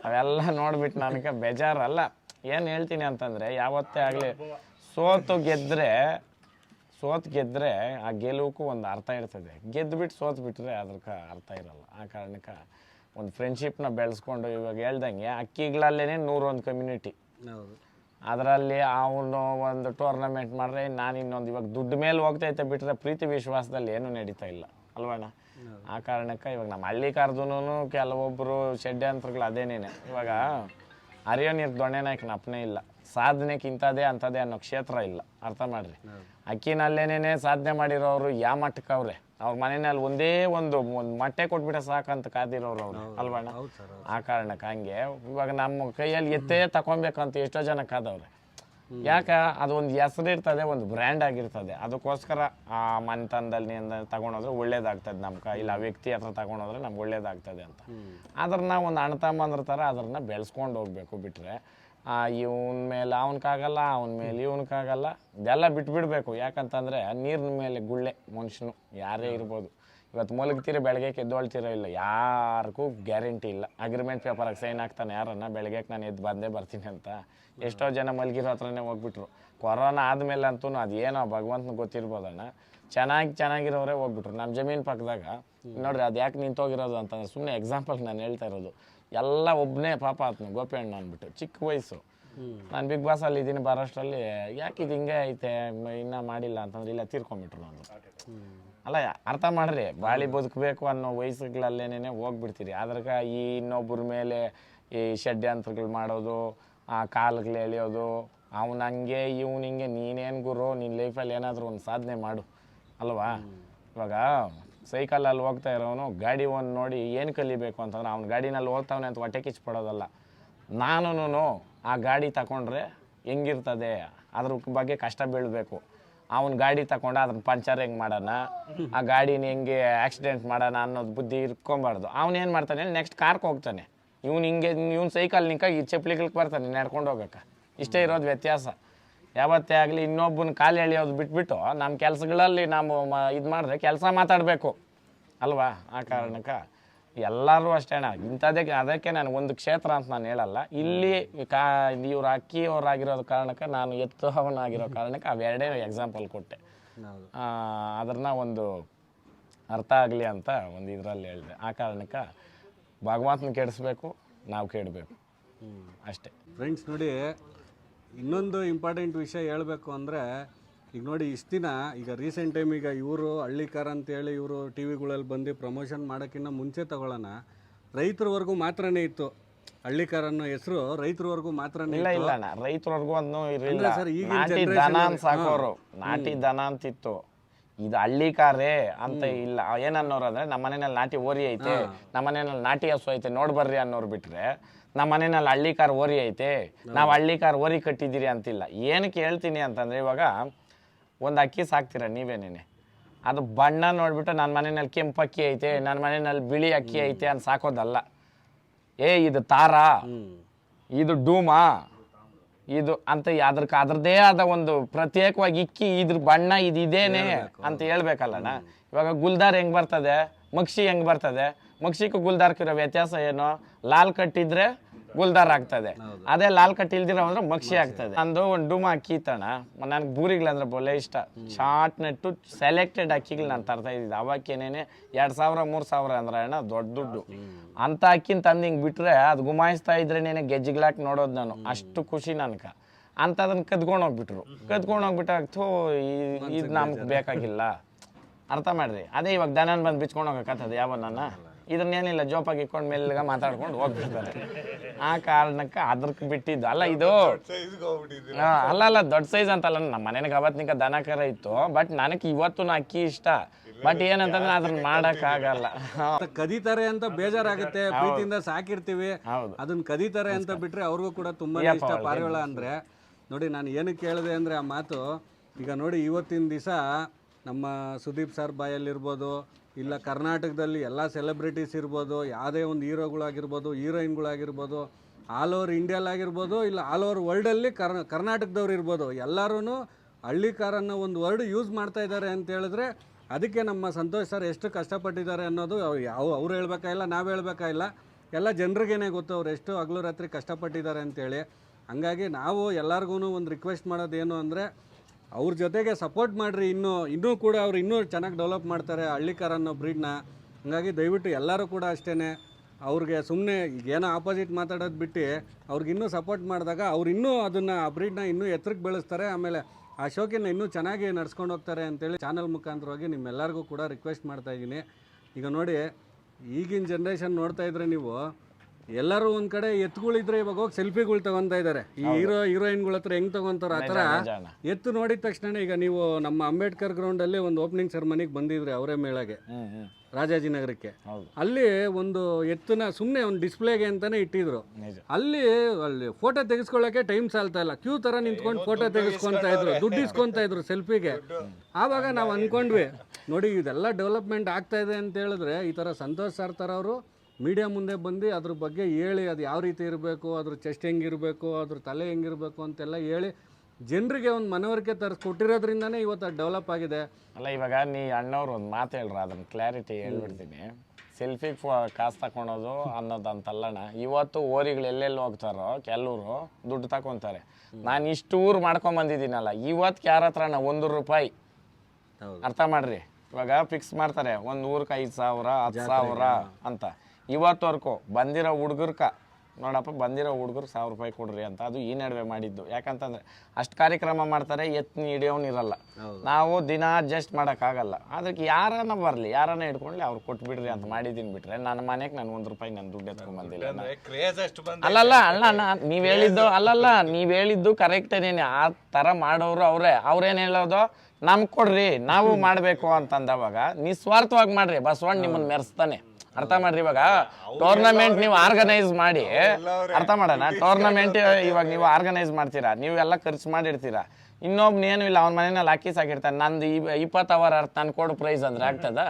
ಅವೆಲ್ಲ ನೋಡ್ಬಿಟ್ಟು ನನಗೆ ಬೇಜಾರಲ್ಲ. ಏನು ಹೇಳ್ತೀನಿ ಅಂತಂದರೆ, ಯಾವತ್ತೇ ಆಗಲಿ ಸೋತು ಗೆದ್ದರೆ ಸೋತ್ ಗೆದ್ದರೆ ಆ ಗೆಲುವಕ್ಕೂ ಒಂದು ಅರ್ಥ ಇರ್ತದೆ. ಗೆದ್ದುಬಿಟ್ಟು ಸೋತ್ ಬಿಟ್ಟರೆ ಅದಕ್ಕೆ ಅರ್ಥ ಇರಲ್ಲ. ಆ ಕಾರಣಕ್ಕೆ ಒಂದು ಫ್ರೆಂಡ್ಶಿಪ್ನ ಬೆಳೆಸ್ಕೊಂಡು ಇವಾಗ ಹೇಳ್ದಂಗೆ ಅಕ್ಕಿಗಳಲ್ಲೇ ನೂರೊಂದು ಕಮ್ಯುನಿಟಿ ಅದರಲ್ಲಿ ಅವನು ಒಂದು ಟೂರ್ನಮೆಂಟ್ ಮಾಡ್ರೆ ನಾನು ಇನ್ನೊಂದು ಇವಾಗ ದುಡ್ಡು ಮೇಲೆ ಹೋಗ್ತೈತೆ ಬಿಟ್ಟರೆ ಪ್ರೀತಿ ವಿಶ್ವಾಸದಲ್ಲಿ ಏನೂ ನಡೀತಾ ಇಲ್ಲ. ಅಲ್ವಣ್ಣ ಆ ಕಾರಣಕ್ಕೆ ಇವಾಗ ನಮ್ಮ ಹಳ್ಳಿ ಕಾರ್ದುನು ಕೆಲವೊಬ್ಬರು ಷಡ್ಯಂತ್ರಗಳು ಅದೇನೇನೆ. ಇವಾಗ ಅರಿಯೋ ನೀರು ದೊಣ್ಣೆನಾಯ್ಕನ ಅಪ್ಪನೇ ಇಲ್ಲ. ಸಾಧನೆಗೆ ಇಂಥದ್ದೇ ಅಂಥದ್ದೇ ಅನ್ನೋ ಕ್ಷೇತ್ರ ಇಲ್ಲ. ಅರ್ಥ ಮಾಡ್ರಿ? ಅಕ್ಕಿನಲ್ಲೇನೇ ಸಾಧನೆ ಮಾಡಿರೋರು ಯಾ ಮಟ್ಟಕ್ಕೆ ಅವ್ರೆ? ಅವ್ರ ಮನೆಯಲ್ಲಿ ಒಂದೇ ಒಂದು ಒಂದು ಮೊಟ್ಟೆ ಕೊಟ್ಬಿಟ್ಟ ಸಾಕಂತ ಕಾದಿರೋರು ಅವ್ರು ಅಲ್ವಣ್ಣ? ಆ ಕಾರಣಕ್ಕೆ ಹಂಗೆ. ಇವಾಗ ನಮ್ಮ ಕೈಯಲ್ಲಿ ಎತ್ತೇ ತಗೊಬೇಕಂತ ಎಷ್ಟೋ ಜನ ಕಾದವ್ರೆ ಯಾಕೆ? ಅದೊಂದು ಹೆಸರು ಇರ್ತದೆ ಒಂದು ಬ್ರ್ಯಾಂಡ್ ಆಗಿರ್ತದೆ. ಅದಕ್ಕೋಸ್ಕರ ಆ ಮನೆತನದಲ್ಲಿ ತಗೊಂಡೋದ್ರೆ ಒಳ್ಳೇದಾಗ್ತದೆ ನಮ್ಮ ಇಲ್ಲ ಆ ವ್ಯಕ್ತಿ ಹತ್ರ ತಗೊಂಡೋದ್ರೆ ನಮ್ಗೆ ಒಳ್ಳೇದಾಗ್ತದೆ ಅಂತ. ಆದ್ರೆ ನಾವು ಒಂದು ಅಣ್ಣ ತಮ್ಮಂದ್ರ ಥರ ಅದನ್ನ ಬೆಳೆಸ್ಕೊಂಡು ಹೋಗ್ಬೇಕು ಬಿಟ್ಟರೆ ಇವನ ಮೇಲೆ ಅವನಕ್ಕಾಗಲ್ಲ ಅವನ ಮೇಲೆ ಇವನಕ್ಕಾಗಲ್ಲ ಇದೆಲ್ಲ ಬಿಟ್ಬಿಡ್ಬೇಕು. ಯಾಕಂತಂದರೆ ನೀರಿನ ಮೇಲೆ ಗುಳ್ಳೆ ಮನುಷ್ಯನು ಯಾರೇ ಇರ್ಬೋದು. ಇವತ್ತು ಮಲಗ್ತೀರಿ ಬೆಳಗ್ಗೆ ಎದ್ದೋಳ್ತಿರೋ ಇಲ್ಲ ಯಾರಿಗೂ ಗ್ಯಾರಂಟಿ ಇಲ್ಲ. ಅಗ್ರಿಮೆಂಟ್ ಪೇಪರಾಗಿ ಸೈನ್ ಹಾಕ್ತಾನೆ ಯಾರನ್ನ ಬೆಳಗ್ಗೆ ನಾನು ಎದ್ದು ಬಂದೇ ಬರ್ತೀನಿ ಅಂತ. ಎಷ್ಟೋ ಜನ ಮಲಗಿರೋ ಹತ್ರನೇ ಹೋಗ್ಬಿಟ್ರು. ಕೊರೋನಾ ಆದಮೇಲೆ ಅಂತೂ ಅದೇನೋ ಭಗವಂತನ ಗೊತ್ತಿರ್ಬೋದಣ್ಣ. ಚೆನ್ನಾಗಿ ಚೆನ್ನಾಗಿರೋರೇ ಹೋಗ್ಬಿಟ್ರು. ನಮ್ಮ ಜಮೀನು ಪಕ್ಕದಾಗ ನೋಡ್ರಿ ಅದು ಯಾಕೆ ನಿಂತೋಗಿರೋದು ಅಂತಂದ್ರೆ ಸುಮ್ಮನೆ ಎಕ್ಸಾಂಪಲ್ ನಾನು ಹೇಳ್ತಾ ಇರೋದು. ಎಲ್ಲ ಒಬ್ಬನೇ ಪಾಪ ಆತ್ನು ಗೋಪಿಯಣ್ಣ ಅಂದ್ಬಿಟ್ಟು ಚಿಕ್ಕ ವಯಸ್ಸು. ನಾನು ಬಿಗ್ ಬಾಸಲ್ಲಿ ಇದ್ದೀನಿ ಬರೋಷ್ಟರಲ್ಲಿ ಯಾಕೆ ಇದು ಹಿಂಗೆ ಐತೆ ಇನ್ನ ಇನ್ನೂ ಮಾಡಿಲ್ಲ ಅಂತಂದ್ರೆ ಇಲ್ಲ ತೀರ್ಕೊಂಡ್ಬಿಟ್ರು ನಾನು. ಅಲ್ಲ ಅರ್ಥ ಮಾಡ್ರಿ ಬಾಳಿ ಬದುಕಬೇಕು ಅನ್ನೋ ವಯಸ್ಸುಗಳಲ್ಲೇನೆ ಹೋಗ್ಬಿಡ್ತೀರಿ. ಅದ್ರಾಗ ಈ ಇನ್ನೊಬ್ಬರ ಮೇಲೆ ಈ ಷಡ್ಯಂತ್ರಗಳು ಮಾಡೋದು ಆ ಕಾಲುಗಳು ಎಳೆಯೋದು ಅವ್ನು ಹಂಗೆ ಇವ್ನು ಹಿಂಗೆ ನೀನೇನು ಗುರು ನಿನ್ನ ಲೈಫಲ್ಲಿ ಏನಾದರೂ ಒಂದು ಸಾಧನೆ ಮಾಡು. ಅಲ್ವಾ? ಇವಾಗ ಸೈಕಲಲ್ಲಿ ಹೋಗ್ತಾ ಇರೋನು ಗಾಡಿ ಒಂದು ನೋಡಿ ಏನು ಕಲಿಬೇಕು ಅಂತಂದ್ರೆ ಅವ್ನು ಗಾಡಿನಲ್ಲಿ ಹೋಗ್ತಾವನೆ ಅಂತ ಹೊಟ್ಟೆ ಕಿಚ್ಚಿಪಡೋದಲ್ಲ ನಾನು ಆ ಗಾಡಿ ತಗೊಂಡ್ರೆ ಹೆಂಗಿರ್ತದೆ? ಅದ್ರ ಬಗ್ಗೆ ಕಷ್ಟ ಬೀಳಬೇಕು. ಅವ್ನ ಗಾಡಿ ತಗೊಂಡು ಅದನ್ನ ಪಂಚರ್ ಹೆಂಗೆ ಮಾಡೋಣ ಆ ಗಾಡಿನ ಹೆಂಗೆ ಆಕ್ಸಿಡೆಂಟ್ ಮಾಡೋಣ ಅನ್ನೋದು ಬುದ್ಧಿ ಇಟ್ಕೊಬಾರ್ದು ಅವ್ನು ಮಾಡ್ತಾನೆ ನೆಕ್ಸ್ಟ್ ಕಾರ್ಕ್ ಹೋಗ್ತಾನೆ. ಇವ್ನು ಹಿಂಗೆ, ಇವ್ನು ಸೈಕಲ್ ನಿಂಕ ಈ ಚಪ್ಪಲಿಗಳಿಗೆ ಬರ್ತಾನೆ ನಡ್ಕೊಂಡು ಹೋಗಕ್ಕೆ. ಇಷ್ಟೇ ಇರೋದು ವ್ಯತ್ಯಾಸ. ಯಾವತ್ತೇ ಆಗಲಿ ಇನ್ನೊಬ್ಬನ ಕಾಲು ಎಳೆಯೋದು ಬಿಟ್ಬಿಟ್ಟು ನಮ್ಮ ಕೆಲಸಗಳಲ್ಲಿ ನಾವು ಇದು ಮಾಡಿದ್ರೆ ಕೆಲಸ ಮಾತಾಡಬೇಕು. ಅಲ್ವಾ? ಆ ಕಾರಣಕ್ಕೆ ಎಲ್ಲರೂ ಅಷ್ಟೇ ಅಣ್ಣ. ಇಂಥದ್ದೇ ಅದಕ್ಕೆ ನಾನು ಒಂದು ಕ್ಷೇತ್ರ ಅಂತ ನಾನು ಹೇಳಲ್ಲ. ಇಲ್ಲಿ ಕಾ ಇವ್ರು ಅಕ್ಕಿಯವರಾಗಿರೋದು ಕಾರಣಕ್ಕೆ ನಾನು ಎತ್ತುವವನಾಗಿರೋ ಕಾರಣಕ್ಕೆ ಅವೆರಡೇ ಎಕ್ಸಾಂಪಲ್ ಕೊಟ್ಟೆ. ಅದನ್ನ ಒಂದು ಅರ್ಥ ಆಗಲಿ ಅಂತ ಒಂದು ಇದರಲ್ಲಿ ಹೇಳಿದೆ. ಆ ಕಾರಣಕ್ಕೆ ಭಗವಂತನ ಕೆಡಿಸ್ಬೇಕು ನಾವು ಕೇಳಬೇಕು ಅಷ್ಟೇ. ಫ್ರೆಂಡ್ಸ್ ನೋಡಿ ಇನ್ನೊಂದು ಇಂಪಾರ್ಟೆಂಟ್ ವಿಷಯ ಹೇಳಬೇಕು ಅಂದರೆ ಈಗ ನೋಡಿ ಇಷ್ಟು ದಿನ ಈಗ ರೀಸೆಂಟ್ ಟೈಮ್ ಈಗ ಇವರು ಹಳ್ಳಿಕಾರ ಅಂತೇಳಿ ಇವರು ಟಿ ವಿಗಳಲ್ಲಿ ಬಂದು ಪ್ರಮೋಷನ್ ಮಾಡೋಕ್ಕಿಂತ ಮುಂಚೆ ತಗೊಳ್ಳೋಣ ರೈತರವರೆಗೂ ಮಾತ್ರನೇ ಇತ್ತು. ಹಳ್ಳಿಕಾರ ಅನ್ನೋ ಹೆಸರು ರೈತರವರೆಗೂ ಮಾತ್ರನೇ ಇಲ್ಲ ಇಲ್ಲ ಅಣ್ಣ ರೈತರವರೆಗೂ ಅದನ್ನು ಇರಲಿಲ್ಲ. ಸರ್, ಈಗಿನ ನಾಟಿ ದನ ಅಂತ ಸಾಕೋರು ನಾಟಿ ದನ ಅಂತಿತ್ತು. ಇದು ಹಳ್ಳಿಕಾರೇ ಅಂತ ಇಲ್ಲ. ಏನನ್ನೋರು ಅಂದ್ರೆ ನಮ್ಮ ಮನೆಯಲ್ಲಿ ನಾಟಿ ಓರಿ ಐತೆ ನಮ್ಮ ಮನೇಲಿ ನಾಟಿ ಹಸು ಐತೆ ನೋಡ್ ಬರ್ರಿ ಅನ್ನೋರು ಬಿಟ್ರೆ ನಮ್ಮ ಮನೆಯಲ್ಲಿ ಹಳ್ಳಿ ಕಾರ್ ಓರಿ ಐತೆ ನಾವು ಹಳ್ಳಿ ಕಾರ್ ಓರಿ ಕಟ್ಟಿದ್ದೀರಿ ಅಂತಿಲ್ಲ. ಏನಕ್ಕೆ ಹೇಳ್ತೀನಿ ಅಂತಂದರೆ ಇವಾಗ ಒಂದು ಅಕ್ಕಿ ಸಾಕ್ತೀರ ನೀವೇನೇನೆ ಅದು ಬಣ್ಣ ನೋಡಿಬಿಟ್ಟು ನನ್ನ ಮನೆಯಲ್ಲಿ ಕೆಂಪು ಅಕ್ಕಿ ಐತೆ ನನ್ನ ಮನೆಯಲ್ಲಿ ಬಿಳಿ ಅಕ್ಕಿ ಐತೆ ಅಂತ ಸಾಕೋದಲ್ಲ. ಏ ಇದು ತಾರಾ? ಇದು ಡೂಮಾ? ಇದು ಅಂತ ಅದ್ರಕ್ಕೆ ಅದ್ರದ್ದೇ ಆದ ಒಂದು ಪ್ರತ್ಯೇಕವಾಗಿ ಇಕ್ಕಿ ಇದ್ರ ಬಣ್ಣ ಇದು ಇದೇನೆ ಅಂತ ಹೇಳ್ಬೇಕಲ್ಲಣ್ಣ. ಇವಾಗ ಗುಲ್ದಾರ್ ಹೆಂಗ್ ಬರ್ತದೆ? ಮಕ್ಷಿ ಹೆಂಗ್ ಬರ್ತದೆ? ಮಕ್ಷಿಗೂ ಗುಲ್ದಾರ್ಕಿರೋ ವ್ಯತ್ಯಾಸ ಏನು ಲಾಲ್ ಕಟ್ಟಿದ್ರೆ ಗುಲ್ದಾರ್ ಆಗ್ತದೆ. ಅದೇ ಲಾಲ್ ಕಟ್ ಇಲ್ದಿರೋ ಅಂದ್ರೆ ಮಕ್ಷಿ ಆಗ್ತದೆ. ನಂದು ಒಂದು ಡುಮ ಅಕ್ಕಿ ಇತ್ತಣ್ಣ ನನಗೆ ಬೂರಿಗಳಂದ್ರೆ ಬೊಲೆ ಇಷ್ಟ. ಶಾರ್ಟ್ ನೆಟ್ಟು ಸೆಲೆಕ್ಟೆಡ್ ಅಕ್ಕಿಗಳು ನಾನು ತರ್ತಾ ಇದ್ದಿದ್ದು. ಅವಕ್ಕೇನೇನೆ ಎರಡು ಸಾವಿರ ಮೂರು ಸಾವಿರ ಅಂದ್ರೆ ಅಣ್ಣ ದೊಡ್ಡ ದುಡ್ಡು. ಅಂತ ಅಕ್ಕಿನ ತಂದು ಹಿಂಗೆ ಬಿಟ್ರೆ ಅದು ಗುಮಾಯಿಸ್ತಾ ಇದ್ರೇನೇನೆ ಗೆಜ್ಜಿಗ್ಲಾಕ್ ನೋಡೋದು ನಾನು. ಅಷ್ಟು ಖುಷಿ ನನ್ಕ ಅಂತ ಅದನ್ನ ಕದ್ಕೊಂಡು ಹೋಗ್ಬಿಟ್ರು. ಕದ್ಕೊಂಡು ಹೋಗ್ಬಿಟ್ಟಾಗ ಥೂ ಇದು ನಮ್ಗೆ ಬೇಕಾಗಿಲ್ಲ. ಅರ್ಥ ಮಾಡ್ರಿ ಅದೇ ಇವಾಗ ದನನ ಬಂದು ಬಿಚ್ಕೊಂಡು ಹೋಗಕತ್ತದೆ ಯಾವ ನನ್ನ ಇದನ್ನೇನಿಲ್ಲ ಜೋಪಾಗಿ ಇಟ್ಕೊಂಡು ಮೇಲೆ ಮಾತಾಡ್ಕೊಂಡು ಹೋಗ್ಬಿಡ್ತಾರೆ. ಆ ಕಾರಣಕ್ಕೆ ಅದಕ್ಕೆ ಬಿಟ್ಟಿದ್ದು. ಅಲ್ಲ ಇದು ಅಲ್ಲ ಅಲ್ಲ ದೊಡ್ಡ ಸೈಜ್ ಅಂತಲ್ಲ ನಮ್ಮ ಮನೆಗೆ ಅವತ್ತಿನಿಕ ದನ ಕರ ಇತ್ತು ಬಟ್ ನನಗೆ ಇವತ್ತು ಅಕ್ಕಿ ಇಷ್ಟ. ಬಟ್ ಏನಂತಂದ್ರೆ ಅದನ್ನ ಮಾಡಕ್ ಆಗಲ್ಲ. ಕದೀತಾರೆ ಅಂತ ಬೇಜಾರಾಗುತ್ತೆ ಪ್ರೀತಿಯಿಂದ ಸಾಕಿರ್ತೀವಿ. ಹೌದು. ಅದನ್ನ ಕದೀತಾರೆ ಅಂತ ಬಿಟ್ರೆ ಅವ್ರಿಗೂ ಕೂಡ ತುಂಬಾ ಇಷ್ಟ ಪಾರಿವಾಳ ಅಂದ್ರೆ. ನೋಡಿ ನಾನು ಏನಕ್ಕೆ ಕೇಳಿದೆ ಅಂದ್ರೆ ಆ ಮಾತು ಈಗ ನೋಡಿ ಇವತ್ತಿನ ದಿವಸ ನಮ್ಮ ಸುದೀಪ್ ಸರ್ ಬಾಯಲ್ಲಿರ್ಬೋದು ಇಲ್ಲ ಕರ್ನಾಟಕದಲ್ಲಿ ಎಲ್ಲ ಸೆಲೆಬ್ರಿಟೀಸ್ ಇರ್ಬೋದು, ಯಾವುದೇ ಒಂದು ಹೀರೋಗಳಾಗಿರ್ಬೋದು, ಹೀರೋಯಿನ್ಗಳಾಗಿರ್ಬೋದು ಆಲ್ ಓವರ್ ಇಂಡಿಯಾಲಾಗಿರ್ಬೋದು ಇಲ್ಲ ಆಲ್ ಓವರ್ ವರ್ಲ್ಡಲ್ಲಿ ಕರ್ ಕರ್ನಾಟಕದವ್ರು ಇರ್ಬೋದು ಎಲ್ಲರೂ ಹಳ್ಳಿ ಕಾರನ್ನು ಒಂದು ವರ್ಡ್ ಯೂಸ್ ಮಾಡ್ತಾ ಇದ್ದಾರೆ ಅಂತ ಹೇಳಿದ್ರೆ ಅದಕ್ಕೆ ನಮ್ಮ ಸಂತೋಷ್ ಸರ್ ಎಷ್ಟು ಕಷ್ಟಪಟ್ಟಿದ್ದಾರೆ ಅನ್ನೋದು ಯಾವ ಅವ್ರು ಹೇಳ್ಬೇಕಾಗಿಲ್ಲ ನಾವು ಹೇಳ್ಬೇಕಾಗಿಲ್ಲ ಎಲ್ಲ ಜನರಿಗೇನೆ ಗೊತ್ತು ಅವ್ರು ಎಷ್ಟು ಹಗಲು ರಾತ್ರಿ ಕಷ್ಟಪಟ್ಟಿದ್ದಾರೆ ಅಂತೇಳಿ ಹಂಗಾಗಿ ನಾವು ಎಲ್ಲರಿಗೂ ಒಂದು ರಿಕ್ವೆಸ್ಟ್ ಮಾಡೋದು ಏನು ಅಂದರೆ ಅವ್ರ ಜೊತೆಗೆ ಸಪೋರ್ಟ್ ಮಾಡಿರಿ. ಇನ್ನೂ ಇನ್ನೂ ಕೂಡ ಅವ್ರು ಇನ್ನೂ ಚೆನ್ನಾಗಿ ಡೆವಲಪ್ ಮಾಡ್ತಾರೆ ಹಳ್ಳಿಕಾರ ಅನ್ನೋ ಬ್ರೀಡ್ನ ಹಾಗಾಗಿ ದಯವಿಟ್ಟು ಎಲ್ಲರೂ ಕೂಡ ಅಷ್ಟೇ ಅವ್ರಿಗೆ ಸುಮ್ಮನೆ ಏನೋ ಆಪೋಸಿಟ್ ಮಾತಾಡೋದು ಬಿಟ್ಟು ಅವ್ರಿಗೆ ಇನ್ನೂ ಸಪೋರ್ಟ್ ಮಾಡಿದಾಗ ಅವ್ರು ಇನ್ನೂ ಅದನ್ನು ಆ ಬ್ರೀಡ್ನ ಇನ್ನೂ ಎತ್ತರಕ್ಕೆ ಬೆಳೆಸ್ತಾರೆ. ಆಮೇಲೆ ಆ ಶೋಕಿನ ಇನ್ನೂ ಚೆನ್ನಾಗಿ ನಡ್ಸ್ಕೊಂಡು ಹೋಗ್ತಾರೆ ಅಂತೇಳಿ ಚಾನಲ್ ಮುಖಾಂತರವಾಗಿ ನಿಮ್ಮೆಲ್ಲರಿಗೂ ಕೂಡ ರಿಕ್ವೆಸ್ಟ್ ಮಾಡ್ತಾ ಇದ್ದೀನಿ. ಈಗ ನೋಡಿ, ಈಗಿನ ಜನ್ರೇಷನ್ ನೋಡ್ತಾ ಇದ್ರೆ ನೀವು ಎಲ್ಲರೂ ಒಂದ್ ಕಡೆ ಎತ್ತುಗಳಿದ್ರೆ ಇವಾಗ ಹೋಗಿ ಸೆಲ್ಫಿಗಳು ತಗೊಂತಾ ಇದ್ದಾರೆ ಈ ಹೀರೋ ಹೀರೋಯಿನ್ಗಳ ಹತ್ರ ಹೆಂಗ್ ತಗೊಂತಾರ ಆ ಥರ ಎತ್ತು ನೋಡಿದ ತಕ್ಷಣ ಈಗ ನೀವು ನಮ್ಮ ಅಂಬೇಡ್ಕರ್ ಗ್ರೌಂಡ್ ಅಲ್ಲಿ ಒಂದು ಓಪನಿಂಗ್ ಸೆರೆಮನಿಗೆ ಬಂದಿದ್ರೆ ಅವರೇ ಮೇಳಗೆ ರಾಜಾಜಿನಗರಕ್ಕೆ ಅಲ್ಲಿ ಒಂದು ಎತ್ತನ್ನ ಸುಮ್ಮನೆ ಒಂದು ಡಿಸ್ಪ್ಲೇಗೆ ಅಂತಾನೆ ಇಟ್ಟಿದ್ರು. ಅಲ್ಲಿ ಅಲ್ಲಿ ಫೋಟೋ ತೆಗೆಸ್ಕೊಳ್ಳೋಕೆ ಟೈಮ್ ಸಾಲ್ತಾ ಇಲ್ಲ. ಕ್ಯೂ ತರ ನಿಂತ್ಕೊಂಡು ಫೋಟೋ ತೆಗೆಸ್ಕೊಂತ ಇದ್ರು. ದುಡ್ಡು ಇಸ್ಕೊಂತ ಇದ್ರು ಸೆಲ್ಫಿಗೆ ಆವಾಗ ನಾವು ಅನ್ಕೊಂಡ್ವಿ ನೋಡಿ ಇದೆಲ್ಲ ಡೆವಲಪ್ಮೆಂಟ್ ಆಗ್ತಾ ಇದೆ ಅಂತ ಹೇಳಿದ್ರೆ ಈ ತರ ಸಂತೋಷ್ ಸರ್ ಥರ ಅವರು ಮೀಡಿಯಾ ಮುಂದೆ ಬಂದು ಅದ್ರ ಬಗ್ಗೆ ಹೇಳಿ ಅದು ಯಾವ ರೀತಿ ಇರಬೇಕು ಅದ್ರ ಚೆಸ್ಟ್ ಹೆಂಗಿರಬೇಕು ಅದ್ರ ತಲೆ ಹೆಂಗಿರಬೇಕು ಅಂತೆಲ್ಲ ಹೇಳಿ ಜನರಿಗೆ ಒಂದು ಮನವರಿಕೆ ತರಿಸಿ ಕೊಟ್ಟಿರೋದ್ರಿಂದನೇ ಇವತ್ತು ಅದು ಡೆವಲಪ್ ಆಗಿದೆ. ಅಲ್ಲ ಇವಾಗ ನೀ ಅಣ್ಣವ್ರು ಒಂದು ಮಾತು ಹೇಳ್ರ ಅದನ್ನ ಕ್ಲಾರಿಟಿ ಹೇಳ್ಬಿಡ್ತೀನಿ. ಸೆಲ್ಫಿಗೆ ಫೋ ಕಾಸು ತಗೊಳೋದು ಅನ್ನೋದು ಅಂತಲ್ಲಣ್ಣ ಇವತ್ತು ಓರಿಗಳು ಎಲ್ಲೆಲ್ಲಿ ಹೋಗ್ತಾರೋ ಕೆಲವರು ದುಡ್ಡು ತಗೊತಾರೆ ನಾನು ಇಷ್ಟು ಊರು ಮಾಡ್ಕೊಂಬಂದಿದ್ದೀನಲ್ಲ ಇವತ್ತು ಯಾರ ಹತ್ರ ನಾ ಒಂದು ರೂಪಾಯಿ ಅರ್ಥ ಮಾಡ್ರಿ. ಇವಾಗ ಫಿಕ್ಸ್ ಮಾಡ್ತಾರೆ ಒಂದು ಊರಿಗೆ ಐದು ಸಾವಿರ ಹತ್ತು ಸಾವಿರ ಅಂತ. ಇವತ್ತವರೆಗೂ ಬಂದಿರೋ ಹುಡುಗರ್ಕ ನೋಡಪ್ಪ ಬಂದಿರೋ ಹುಡುಗರು ಸಾವಿರ ರೂಪಾಯಿ ಕೊಡ್ರಿ ಅಂತ. ಅದು ಈ ನಡುವೆ ಮಾಡಿದ್ದು. ಯಾಕಂತಂದ್ರೆ ಅಷ್ಟು ಕಾರ್ಯಕ್ರಮ ಮಾಡ್ತಾರೆ ಎತ್ನಿ ಹಿಡಿಯೋನಿರಲ್ಲ. ನಾವು ದಿನ ಅಡ್ಜಸ್ಟ್ ಮಾಡೋಕ್ಕಾಗಲ್ಲ. ಅದಕ್ಕೆ ಯಾರನ್ನ ಬರಲಿ ಯಾರನ್ನ ಹಿಡ್ಕೊಂಡ್ಲಿ ಅವ್ರು ಕೊಟ್ಬಿಡ್ರಿ ಅಂತ ಮಾಡಿದ್ದೀನಿ ಬಿಟ್ರೆ ನನ್ನ ಮನೆಗೆ ನಾನು ಒಂದು ರೂಪಾಯಿ ನನ್ನ ದುಡ್ಡು ಎತ್ಕೊಂಡ್ಬಂದಿಲ್ಲ ಅಲ್ಲಲ್ಲ ಅಲ್ಲ ನೀವು ನೀವ್ ಹೇಳಿದ್ದು ಅಲ್ಲಲ್ಲ ನೀವ್ ಹೇಳಿದ್ದು ಕರೆಕ್ಟ್ ಏನೇನೆ ಆ ತರ ಮಾಡೋರು ಅವರೇ. ಅವ್ರೇನ್ ಹೇಳೋದು? ನಮ್ಗೆ ಕೊಡ್ರಿ ನಾವು *laughs* ಮಾಡಬೇಕು ಅಂತಂದವಾಗ ನಿಸ್ವಾರ್ಥವಾಗಿ ಮಾಡ್ರಿ. ಬಸವಣ್ಣ ನಿಮ್ಮನ್ನ ಮೆರೆಸ್ತಾನೆ. ಅರ್ಥ ಮಾಡ್ರಿ ಇವಾಗ? ಟೂರ್ನಮೆಂಟ್ ನೀವು ಆರ್ಗನೈಸ್ ಮಾಡಿ. ಅರ್ಥ ಮಾಡೋಣ? ಟೂರ್ನಮೆಂಟ್ ಇವಾಗ ನೀವು ಆರ್ಗನೈಸ್ ಮಾಡ್ತೀರಾ? ನೀವು ಎಲ್ಲ ಖರ್ಚು ಮಾಡಿರ್ತೀರಾ? ಇನ್ನೊಬ್ನೇನು ಇಲ್ಲ ಅವ್ನ ಮನೇನಲ್ಲಿ ಹಾಕಿ ಸಾಕಿರ್ತಾನೆ. ನಂದು ಇಪ್ಪತ್ತು ಅವರ್ ಅರ್ಥ ನಾನು ಕೊಡು ಪ್ರೈಸ್ ಅಂದ್ರೆ ಆಗ್ತದ?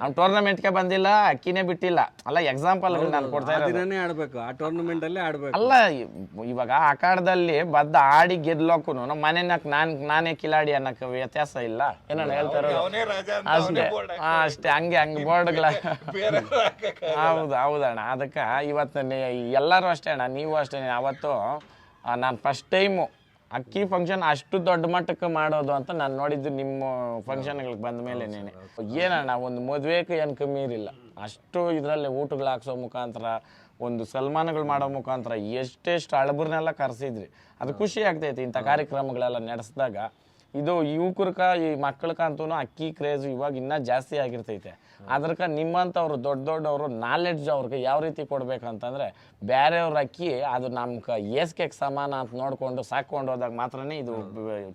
ಅವ್ನು ಟೂರ್ನಮೆಂಟ್ಗೆ ಬಂದಿಲ್ಲ ಅಕ್ಕಿನೇ ಬಿಟ್ಟಿಲ್ಲ. ಅಲ್ಲ ಎಕ್ಸಾಂಪಲ್ ನಾನು ಕೊಡ್ತಾ ಆ ಇರೋದು. ದಿನನೇ ಆಡ್ಬೇಕು ಆ ಟೂರ್ನಮೆಂಟ್ ಅಲ್ಲೇ ಆಡ್ಬೇಕು. ಅಲ್ಲ ಇವ್- ಇವಾಗ ಆಕಾಡದಲ್ಲಿ ಬದ್ದ ಆಡಿ ಗೆದ್ಲೋಕು ನಮ್ಮ ಮನೆನಾಕ್ ನಾನ್ ನಾನೇ ಕಿಲಾಡಿ ಅನ್ನಕ್ಕೆ ವ್ಯತ್ಯಾಸ ಇಲ್ಲ. ಏನಣ್ಣ ಹೇಳ್ತಾರೋ ಅವನೇ ರಾಜ ಅಂತ ಅಷ್ಟೇ. ಹಾ ಅಷ್ಟೇ. ಹಂಗೆ ಹಂಗೆ ಬೋರ್ಡ್ಗಳ ಬೇರೆ ಹೌದು ಹೌದಣ್ಣ ಅದಕ್ಕೆ ಇವತ್ತು ನೀ- ಎಲ್ಲರೂ ಅಷ್ಟೇ ಅಣ್ಣ. ನೀವು ಅಷ್ಟೇ ಅವತ್ತು ನಾನು ಫಸ್ಟ್ ಟೈಮು ಅಕ್ಕಿ ಫಂಕ್ಷನ್ ಅಷ್ಟು ದೊಡ್ಡ ಮಟ್ಟಕ್ಕೆ ಮಾಡೋದು ಅಂತ ನಾನು ನೋಡಿದ್ದು ನಿಮ್ಮ ಫಂಕ್ಷನ್ಗಳಿಗೆ ಬಂದ ಮೇಲೆ ನೇನೆ. ಏನಣ್ಣ ಒಂದು ಮದುವೆಗೆ ಏನು ಕಮ್ಮಿ ಇರಲಿಲ್ಲ. ಅಷ್ಟು ಇದರಲ್ಲಿ ಊಟಗಳು ಹಾಕ್ಸೋ ಮುಖಾಂತರ ಒಂದು ಸಲ್ಮಾನಗಳು ಮಾಡೋ ಮುಖಾಂತರ ಎಷ್ಟೆಷ್ಟು ಅಳಬರ್ನೆಲ್ಲ ಕರೆಸಿದ್ರಿ. ಅದು ಖುಷಿ ಆಗ್ತೈತಿ ಇಂಥ ಕಾರ್ಯಕ್ರಮಗಳೆಲ್ಲ ನಡೆಸಿದಾಗ. ಇದು ಯುವಕರ್ಕ, ಈ ಮಕ್ಕಳಕ್ಕಂತೂ ಅಕ್ಕಿ, ಕ್ರೇಜ್ ಇವಾಗ ಇನ್ನೂ ಜಾಸ್ತಿ ಆಗಿರ್ತೈತೆ. ಅದ್ರಕ ನಿಮ್ಮಂಥವ್ರು, ದೊಡ್ಡ ದೊಡ್ಡವರು ನಾಲೆಡ್ಜ್ ಅವ್ರಿಗೆ ಯಾವ ರೀತಿ ಕೊಡ್ಬೇಕಂತಂದ್ರೆ ಬೇರೆಯವ್ರ ಅಕ್ಕಿ ಅದು ನಮ್ಗೆ ಏಸ್ಕೆಗೆ ಸಮಾನ ಅಂತ ನೋಡ್ಕೊಂಡು ಸಾಕೊಂಡು ಹೋದಾಗ ಮಾತ್ರನೇ ಇದು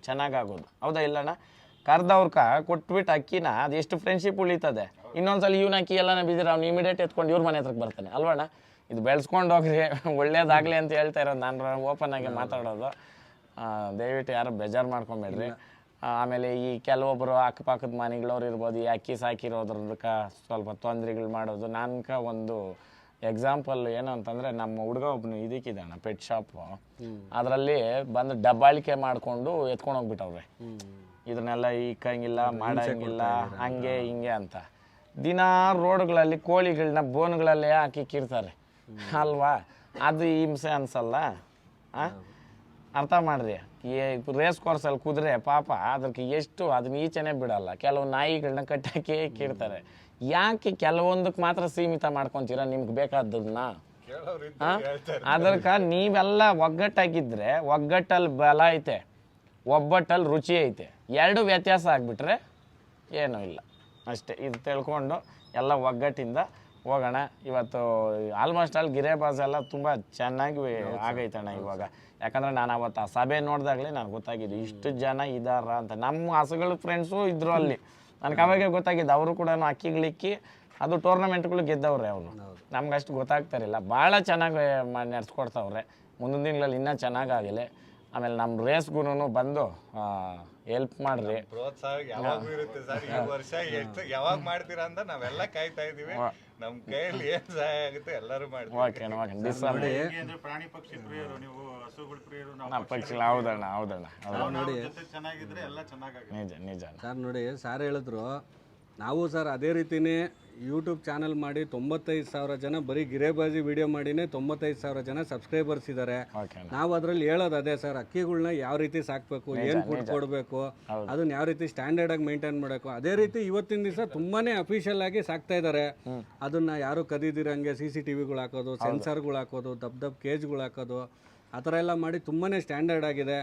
ಚೆನ್ನಾಗಾಗೋದು. ಹೌದಾ ಇಲ್ಲಣ್ಣ? ಕರ್ದವ್ರಕ ಕೊಟ್ಬಿಟ್ಟು ಅಕ್ಕಿನ ಅದು ಎಷ್ಟು ಫ್ರೆಂಡ್ಶಿಪ್ ಉಳಿತದೆ. ಇನ್ನೊಂದ್ಸಲ ಇವನ ಅಕ್ಕಿ ಎಲ್ಲನ ಬಿದ್ದಿರ ಅವ್ನು ಇಮಿಡಿಯೇಟ್ ಎತ್ಕೊಂಡು ಇವ್ರ ಮನೆ ಹತ್ರಕ್ಕೆ ಬರ್ತಾನೆ. ಅಲ್ವಣ್ಣ? ಇದು ಬೆಳೆಸ್ಕೊಂಡು ಹೋಗ್ರಿ, ಒಳ್ಳೇದಾಗಲಿ ಅಂತ ಹೇಳ್ತಾ ಇರೋದು. ನಾನು ಓಪನ್ ಆಗಿ ಮಾತಾಡೋದು. ದಯವಿಟ್ಟು ಯಾರು ಬೇಜಾರು ಮಾಡ್ಕೊಬೇಡ್ರಿ. ಆಮೇಲೆ ಈ ಕೆಲವೊಬ್ಬರು ಅಕ್ಕಪಕ್ಕದ ಮನೆಗಳವ್ರು ಇರ್ಬೋದು ಈ ಅಕ್ಕಿ ಸಾಕಿರೋದ್ರದಕ್ಕೆ ಸ್ವಲ್ಪ ತೊಂದರೆಗಳು ಮಾಡೋದು. ನನ್ಕ ಒಂದು ಎಕ್ಸಾಂಪಲ್ ಏನು ಅಂತಂದರೆ ನಮ್ಮ ಹುಡುಗ ಒಬ್ಬನು ಇದಕ್ಕಿದ್ದಾನೆ ಪೆಟ್ ಶಾಪು ಅದರಲ್ಲಿ ಬಂದು ಡಬ್ಬಾಳಿಕೆ ಮಾಡಿಕೊಂಡು ಎತ್ಕೊಂಡು ಹೋಗ್ಬಿಟ್ಟವ್ರೆ. ಇದನ್ನೆಲ್ಲ ಇಕ್ಕಂಗಿಲ್ಲ ಮಾಡಂಗಿಲ್ಲ ಹಂಗೆ ಹಿಂಗೆ ಅಂತ. ದಿನ ರೋಡ್ಗಳಲ್ಲಿ ಕೋಳಿಗಳನ್ನ ಬೋನ್ಗಳಲ್ಲೇ ಹಾಕಿಕ್ಕಿರ್ತಾರೆ ಅಲ್ವಾ? ಅದು ಹಿಂಸೆ ಅನ್ಸಲ್ಲ? ಆ? ಅರ್ಥ ಮಾಡ್ರಿ. ರೇಸ್ ಕೋರ್ಸಲ್ಲಿ ಕುದುರೆ ಪಾಪ ಅದಕ್ಕೆ ಎಷ್ಟು ಅದನ್ನ ಈಚೆನೆ ಬಿಡಲ್ಲ. ಕೆಲವು ನಾಯಿಗಳನ್ನ ಕಟ್ಟಾಕಿ ಕೇಳ್ತಾರೆ ಯಾಕೆ ಕೆಲವೊಂದಕ್ಕೆ ಮಾತ್ರ ಸೀಮಿತ ಮಾಡ್ಕೊಂತೀರಾ ನಿಮ್ಗೆ ಆ? ಅದಕ್ಕ ನೀವೆಲ್ಲ ಒಗ್ಗಟ್ಟಾಗಿದ್ರೆ ಒಗ್ಗಟ್ಟಲ್ಲಿ ಬಲ ಐತೆ ಒಬ್ಬಟ್ಟಲ್ಲಿ ರುಚಿ ಐತೆ. ಎರಡು ವ್ಯತ್ಯಾಸ ಆಗಿಬಿಟ್ರೆ ಏನೂ ಇಲ್ಲ. ಅಷ್ಟೇ. ಇದು ತಿಳ್ಕೊಂಡು ಎಲ್ಲ ಒಗ್ಗಟ್ಟಿಂದ ಹೋಗೋಣ. ಇವತ್ತು ಆಲ್ಮೋಸ್ಟ್ ಆಲ್ ಗಿರೇಬಾಸ್ ಎಲ್ಲ ತುಂಬ ಚೆನ್ನಾಗಿ ಆಗೈತಣ್ಣ ಇವಾಗ. ಯಾಕಂದ್ರೆ ನಾನು ಅವತ್ತು ಆ ಸಭೆ ನೋಡಿದಾಗಲೇ ನನಗೆ ಗೊತ್ತಾಗಿದ್ದು ಇಷ್ಟು ಜನ ಇದಾರ ಅಂತ. ನಮ್ಮ ಹಸುಗಳ ಫ್ರೆಂಡ್ಸು ಇದ್ರು ಅಲ್ಲಿ. ನನಗೆ ಅವಾಗೆ ಗೊತ್ತಾಗಿದ್ದು ಅವರು ಕೂಡ ಅಕ್ಕಿಗಳಿಕ್ಕಿ ಅದು ಟೂರ್ನಮೆಂಟ್ಗಳು ಗೆದ್ದವ್ರೆ ಅವರು ನಮ್ಗೆ ಅಷ್ಟು ಗೊತ್ತಾಗ್ತಾರಿಲ್ಲ ಭಾಳ ಚೆನ್ನಾಗಿ ನಡೆಸ್ಕೊಡ್ತಾವ್ರೆ. ಮುಂದಿನ ದಿನಗಳಲ್ಲಿ ಇನ್ನೂ ಚೆನ್ನಾಗಾಗಲಿ ಆಮೇಲೆ ನಮ್ಮ ರೇಸ್ಗೂ ಬಂದು ಹೆಲ್ಪ್ ಮಾಡ್ರಿ. ಪ್ರೋತ್ಸಾಹ ಯಾವಾಗೂ ಇರುತ್ತೆ ಸರ್. ಈ ವರ್ಷ ಎಷ್ಟು ಯಾವಾಗ ಮಾಡ್ತೀರಾ ಅಂತ ನಾವೆಲ್ಲ ಕಾಯ್ತಾ ಇದೀವಿ ನಮ್ ಕೈಯಲ್ಲಿ ಏನ್ ಸಹಾಯ ಆಗುತ್ತೆ ಎಲ್ಲರೂ ಮಾಡ್ತೀವಿ. ಪ್ರಾಣಿ ಪಕ್ಷಿ ಪ್ರಿಯರು ನೀವು ಹಸುಗಳ ಪ್ರಿಯರು ನಾವು ನಮ್ಮ ಪಕ್ಷಿ ಹೌದಣ್ಣ ಹೌದಣ್ಣ ಚೆನ್ನಾಗಿದ್ರೆ ಎಲ್ಲ ಚೆನ್ನಾಗಾಗುತ್ತೆ ನಿಜ ನಿಜ. ಸರ್ ನೋಡಿ ಸಾರ್ ಹೇಳಿದ್ರು ನಾವು ಸರ್ ಅದೇ ರೀತಿನೇ ಯೂಟ್ಯೂಬ್ ಚಾನಲ್ ಮಾಡಿ ತೊಂಬತ್ತೈದು ಸಾವಿರ ಜನ ಬರೀ ಗಿರೇಬಾಜಿ ವಿಡಿಯೋ ಮಾಡಿನೇ ತೊಂಬತ್ತೈದು ಸಾವಿರ ಜನ ಸಬ್ಸ್ಕ್ರೈಬರ್ಸ್ ಇದ್ದಾರೆ ನಾವು ಅದರಲ್ಲಿ ಹೇಳೋದು ಅದೇ ಸರ್ ಅಕ್ಕಿಗಳನ್ನ ಯಾವ ರೀತಿ ಸಾಕಬೇಕು ಏನು ಫುಡ್ ಕೊಡಬೇಕು ಅದನ್ನ ಯಾವ ರೀತಿ ಸ್ಟ್ಯಾಂಡರ್ಡ್ ಆಗಿ ಮೇಂಟೈನ್ ಮಾಡಬೇಕು ಅದೇ ರೀತಿ ಇವತ್ತಿನ ದಿವಸ ತುಂಬಾನೇ ಅಫಿಷಿಯಲ್ ಆಗಿ ಸಾಕ್ತಾ ಇದ್ದಾರೆ ಅದನ್ನ ಯಾರು ಕದಿದಿರಂಗೆ ಸಿ ಸಿ ಟಿ ವಿಗಳು ಹಾಕೋದು ಸೆನ್ಸರ್ಗಳು ಹಾಕೋದು ದಬ್ ದಬ್ ಕೇಜ್ಗಳು ಹಾಕೋದು ಆ ಥರ ಎಲ್ಲ ಮಾಡಿ ತುಂಬಾನೇ ಸ್ಟ್ಯಾಂಡರ್ಡ್ ಆಗಿದೆ.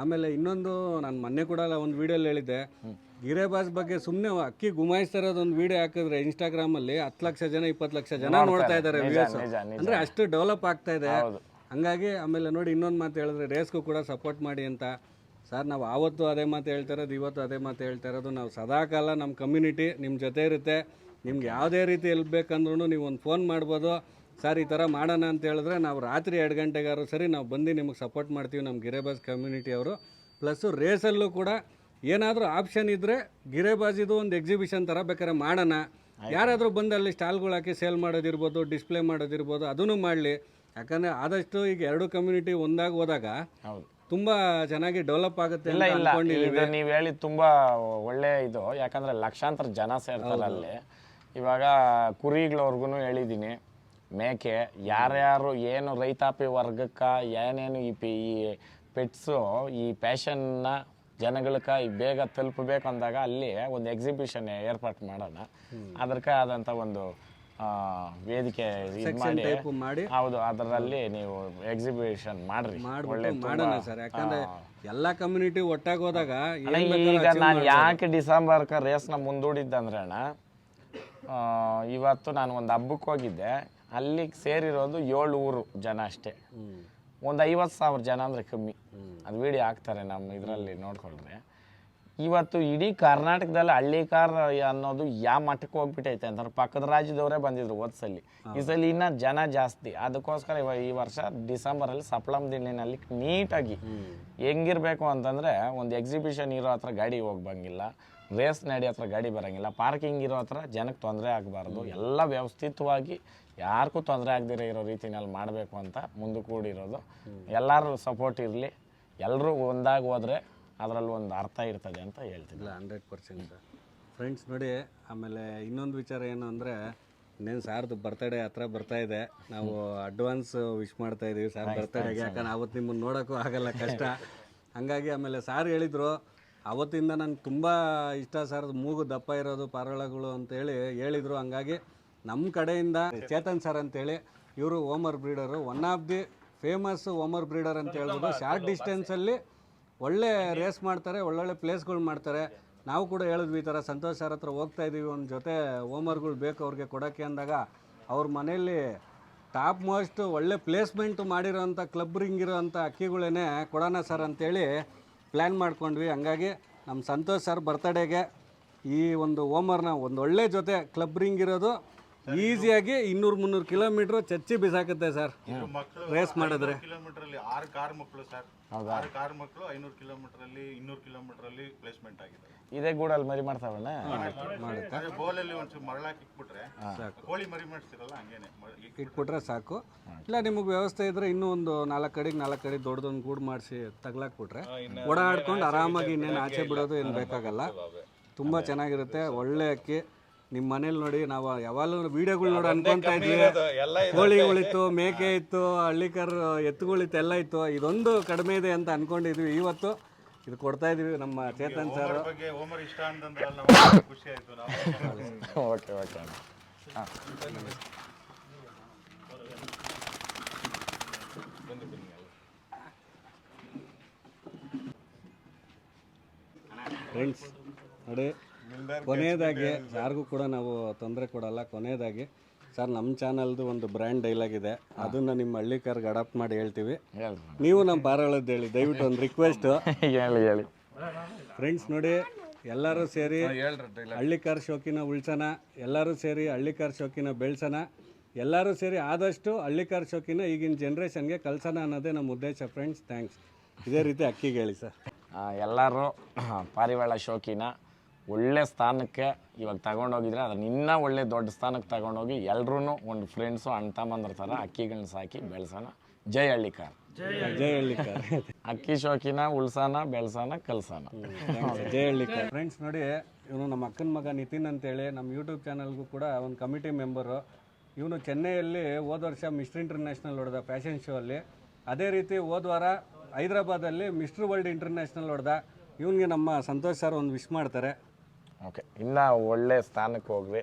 ಆಮೇಲೆ ಇನ್ನೊಂದು ನಾನು ಮೊನ್ನೆ ಕೂಡ ಒಂದು ವಿಡಿಯೋಲಿ ಹೇಳಿದ್ದೆ. ಗಿರೇಬಾಸ್ ಬಗ್ಗೆ ಸುಮ್ಮನೆ ಅಕ್ಕಿ ಗುಮಾಯಿಸ್ತಾ ಇರೋದು ಒಂದು ವಿಡಿಯೋ ಹಾಕಿದ್ರೆ ಇನ್ಸ್ಟಾಗ್ರಾಮಲ್ಲಿ ಹತ್ತು ಲಕ್ಷ ಜನ ಇಪ್ಪತ್ತು ಲಕ್ಷ ಜನ ನೋಡ್ತಾ ಇದ್ದಾರೆ. ವ್ಯೂಸ್ ಅಂದ್ರೆ ಅಷ್ಟು ಡೆವಲಪ್ ಆಗ್ತಾ ಇದೆ. ಹಂಗಾಗಿ ಆಮೇಲೆ ನೋಡಿ ಇನ್ನೊಂದು ಮಾತು ಹೇಳಿದ್ರೆ ರೇಸ್ಗೂ ಕೂಡ ಸಪೋರ್ಟ್ ಮಾಡಿ ಅಂತ. ಸರ್ ನಾವು ಆವತ್ತು ಅದೇ ಮಾತು ಹೇಳ್ತಾ ಇರೋದು ಇವತ್ತು ಅದೇ ಮಾತು ಹೇಳ್ತಾ ಇರೋದು. ನಾವು ಸದಾಕಾಲ ನಮ್ಮ ಕಮ್ಯುನಿಟಿ ನಿಮ್ಮ ಜೊತೆ ಇರುತ್ತೆ. ನಿಮ್ಗೆ ಯಾವುದೇ ರೀತಿ ಎಲ್ಲಿ ಬೇಕಂದ್ರೂ ನೀವು ಒಂದು ಫೋನ್ ಮಾಡ್ಬೋದು. ಸರ್ ಈ ಥರ ಮಾಡೋಣ ಅಂತ ಹೇಳಿದ್ರೆ ನಾವು ರಾತ್ರಿ ಎರಡು ಗಂಟೆಗಾರು ಸರಿ ನಾವು ಬಂದು ನಿಮಗೆ ಸಪೋರ್ಟ್ ಮಾಡ್ತೀವಿ ನಮ್ಮ ಗಿರೇಬಾಸ್ ಕಮ್ಯುನಿಟಿ ಅವರು. ಪ್ಲಸ್ಸು ರೇಸಲ್ಲೂ ಕೂಡ ಏನಾದರೂ ಆಪ್ಷನ್ ಇದ್ದರೆ ಗಿರೇಬಾಜಿದು ಒಂದು ಎಕ್ಸಿಬಿಷನ್ ಥರ ಬೇಕಾದ್ರೆ ಮಾಡೋಣ. ಯಾರಾದರೂ ಬಂದು ಅಲ್ಲಿ ಸ್ಟಾಲ್ಗಳು ಹಾಕಿ ಸೇಲ್ ಮಾಡೋದಿರ್ಬೋದು ಡಿಸ್ಪ್ಲೇ ಮಾಡೋದಿರ್ಬೋದು ಅದನ್ನು ಮಾಡಲಿ. ಯಾಕಂದರೆ ಆದಷ್ಟು ಈಗ ಎರಡು ಕಮ್ಯುನಿಟಿ ಒಂದಾಗಿ ಹೋದಾಗ ಹೌದು. ತುಂಬ ಚೆನ್ನಾಗಿ ಡೆವಲಪ್ ಆಗುತ್ತೆ ಇಲ್ಲ ಇಲ್ಲ. ಇದು ನೀವು ಹೇಳಿದ ತುಂಬಾ ಒಳ್ಳೆ ಇದು. ಯಾಕಂದ್ರೆ ಲಕ್ಷಾಂತರ ಜನ ಸೇರ್ತಾರೆ ಅಲ್ಲಿ. ಇವಾಗ ಕುರಿಗಳವ್ರಿಗೂ ಹೇಳಿದ್ದೀನಿ ಮೇಕೆ ಯಾರ್ಯಾರು ಏನು ರೈತಾಪಿ ವರ್ಗಕ್ಕೆ ಏನೇನು ಈ ಪಿ ಈ ಪೆಟ್ಸು ಈ ಪ್ಯಾಷನ್ನ ಜನಗಳಿಗೆ ಬೇಗ ತಲುಪಬೇಕು ಅಂದಾಗ ಅಲ್ಲಿ ಒಂದು ಎಕ್ಸಿಬಿಷನ್ ಏರ್ಪಾಟ್ ಮಾಡೋಣ. ಅದಕ್ಕೆ ಆದಂಥ ಒಂದು ಆ, ವೇದಿಕೆ ಮಾಡಿ. ಹೌದು ಅದರಲ್ಲಿ ನೀವು ಎಕ್ಸಿಬಿಷನ್ ಮಾಡ್ರಿ. ಮಾಡೋಣ ಸರ್. ಯಾಕಂದ್ರೆ ಎಲ್ಲಾ ಕಮ್ಯುನಿಟಿ ಒಟ್ಟಾಗಿ ಹೋದಾಗ ಈಗ ನಾನ್. ಯಾಕೆ ಡಿಸೆಂಬರ್ಕ ರೇಸ್ನ ಮುಂದೂಡಿದ್ದಂದ್ರೆ ಅಣ್ಣ ಇವತ್ತು ನಾನು ಒಂದು ಹಬ್ಬಕ್ಕೆ ಹೋಗಿದ್ದೆ. ಅಲ್ಲಿಗೆ ಸೇರಿರೋದು ಏಳು ಊರು ಜನ ಅಷ್ಟೇ. ಒಂದು ಐವತ್ತು ಸಾವಿರ ಜನ ಅಂದರೆ ಕಮ್ಮಿ. ಅದು ವಿಡಿಯೋ ಹಾಕ್ತಾರೆ ನಮ್ಮ ಇದರಲ್ಲಿ ನೋಡ್ಕೊಂಡ್ರೆ. ಇವತ್ತು ಇಡೀ ಕರ್ನಾಟಕದಲ್ಲಿ ಹಳ್ಳಿ ಕಾರ್ ಅನ್ನೋದು ಯಾವ ಮಟ್ಟಕ್ಕೆ ಹೋಗ್ಬಿಟ್ಟೈತೆ ಅಂತಂದ್ರೆ ಪಕ್ಕದ ರಾಜ್ಯದವರೇ ಬಂದಿದ್ರು ಓದ್ಸಲ್ಲಿ ಈ ಸಲ ಇನ್ನ ಜನ ಜಾಸ್ತಿ. ಅದಕ್ಕೋಸ್ಕರ ಇವ ಈ ವರ್ಷ ಡಿಸೆಂಬರಲ್ಲಿ ಸಪ್ಲಂ ದಿಲ್ಲಿನಲ್ಲಿ ನೀಟಾಗಿ ಹೆಂಗಿರ್ಬೇಕು ಅಂತಂದ್ರೆ ಒಂದು ಎಕ್ಸಿಬಿಷನ್ ಇರೋ ಹತ್ರ ಗಾಡಿ ಹೋಗ್ಬಂಗಿಲ್ಲ ರೇಸ್ ನಡಿ ಹತ್ರ ಗಾಡಿ ಬರಂಗಿಲ್ಲ ಪಾರ್ಕಿಂಗ್ ಇರೋ ಹತ್ರ ಜನಕ್ಕೆ ತೊಂದರೆ ಆಗಬಾರ್ದು ಎಲ್ಲ ವ್ಯವಸ್ಥಿತವಾಗಿ ಯಾರಿಗೂ ತೊಂದರೆ ಆಗದಿರೋ ಇರೋ ರೀತಿನಲ್ಲಿ ಮಾಡಬೇಕು ಅಂತ ಮುಂದೆ ಕೂಡಿರೋದು. ಎಲ್ಲರೂ ಸಪೋರ್ಟ್ ಇರಲಿ. ಎಲ್ಲರೂ ಒಂದಾಗಿ ಹೋದರೆ ಅದರಲ್ಲಿ ಒಂದು ಅರ್ಥ ಇರ್ತದೆ ಅಂತ ಹೇಳ್ತಿದ್ದೆ ಇಲ್ಲ ಹಂಡ್ರೆಡ್ ಪರ್ಸೆಂಟ್ ಫ್ರೆಂಡ್ಸ್ ನೋಡಿ ಆಮೇಲೆ ಇನ್ನೊಂದು ವಿಚಾರ ಏನು ಅಂದರೆ ಇನ್ನೇನು ಸಾರ್ದು ಬರ್ತಡೇ ಹತ್ರ ಬರ್ತಾ ಇದೆ. ನಾವು ಅಡ್ವಾನ್ಸ್ ವಿಶ್ ಮಾಡ್ತಾ ಇದೀವಿ. ಸಾರ್ ಬರ್ತಡೇಗೆ ಯಾಕಂದ್ರೆ ಅವತ್ತು ನಿಮ್ಮನ್ನು ನೋಡೋಕ್ಕೂ ಆಗಲ್ಲ ಕಷ್ಟ. ಹಂಗಾಗಿ ಆಮೇಲೆ ಸಾರ್ ಹೇಳಿದರು ಅವತ್ತಿಂದ ನಂಗೆ ತುಂಬ ಇಷ್ಟ ಸಾರ್ದು ಮೂಗು ದಪ್ಪ ಇರೋದು ಪಾರಳಗಳು ಅಂತೇಳಿ ಹೇಳಿದರು. ಹಂಗಾಗಿ ನಮ್ಮ ಕಡೆಯಿಂದ ಚೇತನ್ ಸರ್ ಅಂತೇಳಿ, ಇವರು homer breeder one of the famous homer breeder ಅಂತ ಹೇಳ್ಬೋದು. ಶಾರ್ಟ್ ಡಿಸ್ಟೆನ್ಸಲ್ಲಿ ಒಳ್ಳೆ ರೇಸ್ ಮಾಡ್ತಾರೆ, ಒಳ್ಳೊಳ್ಳೆ ಪ್ಲೇಸ್ಗಳು ಮಾಡ್ತಾರೆ. ನಾವು ಕೂಡ ಹೇಳಿದ್ವಿ ಈ ಥರ ಸಂತೋಷ್ ಸರ್ ಹತ್ರ ಹೋಗ್ತಾ ಇದ್ದೀವಿ ಒಂದು ಜೊತೆ ಓಮರ್ಗಳು ಬೇಕು ಅವ್ರಿಗೆ ಕೊಡೋಕ್ಕೆ ಅಂದಾಗ, ಅವ್ರ ಮನೆಯಲ್ಲಿ ಟಾಪ್ ಮೋಸ್ಟ್ ಒಳ್ಳೆ ಪ್ಲೇಸ್ಮೆಂಟ್ ಮಾಡಿರೋಂಥ ಕ್ಲಬ್ ರಿಂಗ್ ಇರೋಂಥ ಅಕ್ಕಿಗಳೇ ಕೊಡೋಣ ಸರ್ ಅಂತೇಳಿ ಪ್ಲ್ಯಾನ್ ಮಾಡ್ಕೊಂಡ್ವಿ. ಹಂಗಾಗಿ ನಮ್ಮ ಸಂತೋಷ್ ಸರ್ ಬರ್ತಡೇಗೆ ಈ ಒಂದು ಓಮರ್ನ ಒಂದು ಒಳ್ಳೆ ಜೊತೆ ಕ್ಲಬ್ ರಿಂಗ್ ಇರೋದು ಈಸಿಯಾಗಿ ಇನ್ನೂರು ಮುನ್ನೂರು ಕಿಲೋಮೀಟರ್ ಚಚ್ಚಿ ಬಿಸಾಕುತ್ತೆ ಸರ್. ರೇಸ್ ಮಾಡಿದ್ರೆ. ಕಿಲೋಮೀಟರ್ ಅಲ್ಲಿ ಆರು ಕಾರ್ ಮಕ್ಕಳು ಸರ್. ಆರು ಕಾರ್ ಮಕ್ಕಳು ಐನೂರು ಕಿಲೋಮೀಟರ್ ಅಲ್ಲಿ ಇನ್ನೂರು ಕಿಲೋಮೀಟರ್ ಅಲ್ಲಿ ಪ್ಲೇಸ್ಮೆಂಟ್ ಆಗಿದೆ. ಇದೇ ಗೂಡಲ್ಲಿ ಮರಿ ಮಾಡ್ತಾವಣ್ಣ? ಅದೇ ಬೋಲಲ್ಲಿ ಒಂಚೂರು ಮರಳಾಕಿ ಇಕ್ಬಿಟ್ರೆ ಕೋಳಿ ಮರಿ ಮಾಡಿಸ್ತಿರಲ್ಲ ಹಂಗೇನೆ. ಇಟ್ಬಿಟ್ರೆ ಸಾಕು. ಇಲ್ಲ ನಿಮಗೆ ವ್ಯವಸ್ಥೆ ಇದ್ರೆ ಇನ್ನೂ ಒಂದು ನಾಲ್ಕು ಕಡೆಗೆ ನಾಲ್ಕು ಕಡೆ ದೊಡ್ಡದೊಂದು ಗೂಡು ಮಾಡಿಸಿ ತಗ್ಲಾಕ್ಬಿಟ್ರೆ ಓಡಾಡ್ಕೊಂಡು ಆರಾಮಾಗಿ ಇನ್ನೇನು ಆಚೆ ಬಿಡೋದು ಏನು ಬೇಕಾಗಲ್ಲ. ತುಂಬ ಚೆನ್ನಾಗಿರುತ್ತೆ. ಒಳ್ಳೆ ಅಕ್ಕಿ. ನಿಮ್ಮ ಮನೇಲಿ ನೋಡಿ ನಾವು ಯಾವಾಗಲೂ ವಿಡಿಯೋಗಳು ನೋಡಿ ಅನ್ಕೊಂತ ಇದ್ವಿ. ಕೋಳಿ ಉಳಿತು ಮೇಕೆ ಇತ್ತು ಹಳ್ಳಿಕರ್ ಎತ್ತುಗಳಿತ್ತು ಎಲ್ಲ ಇತ್ತು. ಇದೊಂದು ಕಡಿಮೆ ಇದೆ ಅಂತ ಅನ್ಕೊಂಡಿದ್ವಿ ಇವತ್ತು. ಇದು ಕೊಡ್ತಾ ಇದೀವಿ ನಮ್ಮ ಚೇತನ್ ಸರ್. ಬಗ್ಗೆ ಓಮರ್ ಇಷ್ಟ ಅಂತಂದ್ರಲ್ಲ ನಾವು ಖುಷಿ ಆಯ್ತು ನಾವು ಓಕೆ ಓಕೆ ಅಣ್ಣ ಹಾಂ. ಫ್ರೆಂಡ್ಸ್ ನೋಡಿ. ಕೊನೆಯದಾಗಿ ಯಾರಿಗೂ ಕೂಡ ನಾವು ತೊಂದರೆ ಕೊಡಲ್ಲ. ಕೊನೆಯದಾಗಿ ಸರ್ ನಮ್ಮ ಚಾನಲ್ದು ಒಂದು ಬ್ರ್ಯಾಂಡ್ ಡೈಲಾಗ್ ಇದೆ. ಅದನ್ನ ನಿಮ್ಮ ಹಳ್ಳಿಕಾರ್ಗೆ ಅಡಾಪ್ಟ್ ಮಾಡಿ ಹೇಳ್ತೀವಿ. ನೀವು ನಮ್ಮ ಪಾರಾಳದ್ದು ಹೇಳಿ ದಯವಿಟ್ಟು ಒಂದು ರಿಕ್ವೆಸ್ಟ್ *laughs* ಹೇಳಿ ಹೇಳಿ. ಫ್ರೆಂಡ್ಸ್ ನೋಡಿ ಎಲ್ಲರೂ ಸೇರಿ ಹಳ್ಳಿಕಾರ್ ಶೋಕಿನ ಉಳ್ಸೋಣ ಎಲ್ಲರೂ ಸೇರಿ ಹಳ್ಳಿಕಾರ್ ಶೋಕಿನ ಬೆಳೆಸೋಣ ಎಲ್ಲರೂ ಸೇರಿ ಆದಷ್ಟು ಹಳ್ಳಿಕಾರ್ ಶೋಕಿನ ಈಗಿನ ಜನ್ರೇಷನ್ಗೆ ಕಲ್ಸೋಣ ಅನ್ನೋದೇ ನಮ್ಮ ಉದ್ದೇಶ ಫ್ರೆಂಡ್ಸ್ ಥ್ಯಾಂಕ್ಸ್ ಇದೇ ರೀತಿ ಅಕ್ಕಿಗೆ ಹೇಳಿ ಸರ್. ಎಲ್ಲರೂ ಪಾರಿವಾಳ ಶೋಕಿನ ಒಳ್ಳೆ ಸ್ಥಾನಕ್ಕೆ ಇವಾಗ ತಗೊಂಡೋಗಿದ್ರೆ ಅದನ್ನ ಇನ್ನೂ ಒಳ್ಳೆ ದೊಡ್ಡ ಸ್ಥಾನಕ್ಕೆ ತಗೊಂಡೋಗಿ ಎಲ್ರೂ ಒಂದು ಫ್ರೆಂಡ್ಸು ಅಣ್ಣ ತಮ್ಮಂದ್ರ ಥರ ಅಕ್ಕಿಗಳನ್ನ ಸಾಕಿ ಬೆಳೆಸೋಣ. ಜೈ ಹಳ್ಳಿಕಾರ್. ಅಕ್ಕಿ ಶೋಕಿನ ಉಳ್ಸೋಣ ಬೆಳೆಸೋಣ ಕಲ್ಸೋಣ ಜಯ ಹಳ್ಳಿಕಾರ್. ಫ್ರೆಂಡ್ಸ್ ನೋಡಿ ಇವನು ನಮ್ಮ ಅಕ್ಕನ ಮಗ ನಿತಿನ್ ಅಂತೇಳಿ ನಮ್ಮ ಯೂಟ್ಯೂಬ್ ಚಾನಲ್ಗೂ ಕೂಡ ಒಂದು ಕಮಿಟಿ ಮೆಂಬರು ಇವನು ಚೆನ್ನೈಯಲ್ಲಿ ಹೋದ ವರ್ಷ ಮಿಸ್ಟರ್ ಇಂಟರ್ನ್ಯಾಷನಲ್ ಹೊಡೆದ ಫ್ಯಾಷನ್ ಶೋ ಅಲ್ಲಿ. ಅದೇ ರೀತಿ ಹೋದ ವಾರ ಹೈದ್ರಾಬಾದಲ್ಲಿ ಮಿಸ್ಟರ್ ವರ್ಲ್ಡ್ ಇಂಟರ್ನ್ಯಾಷನಲ್ ಹೊಡೆದ. ಇವನಿಗೆ ನಮ್ಮ ಸಂತೋಷ್ ಸರ್ ಒಂದು ವಿಶ್ ಮಾಡ್ತಾರೆ. ಓಕೆ ಇನ್ನೂ ಒಳ್ಳೆ ಸ್ಥಾನಕ್ಕೆ ಹೋಗ್ರಿ.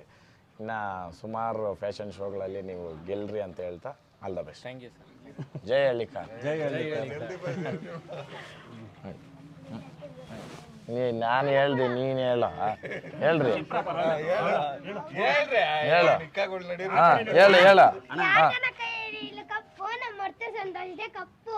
ಇನ್ನು ಸುಮಾರು ಫ್ಯಾಷನ್ ಶೋಗಳಲ್ಲಿ ನೀವು ಗೆಲ್ರಿ ಅಂತ ಹೇಳ್ತಾ all the best thank you sir ಜೈ ಹಳ್ಳಿಕಾರ್. ಜೈ ನೀ ನಾನು ಹೇಳ್ದೆ ನೀನು ಹೇಳ. ಹೇಳ್ರಿ. ಹೇಳ್ರಿ. ಹೇಳು. ಹಾಂ ಹೇಳು ಹೇಳ. ಹಾಂ. ಕಪ್ಪು.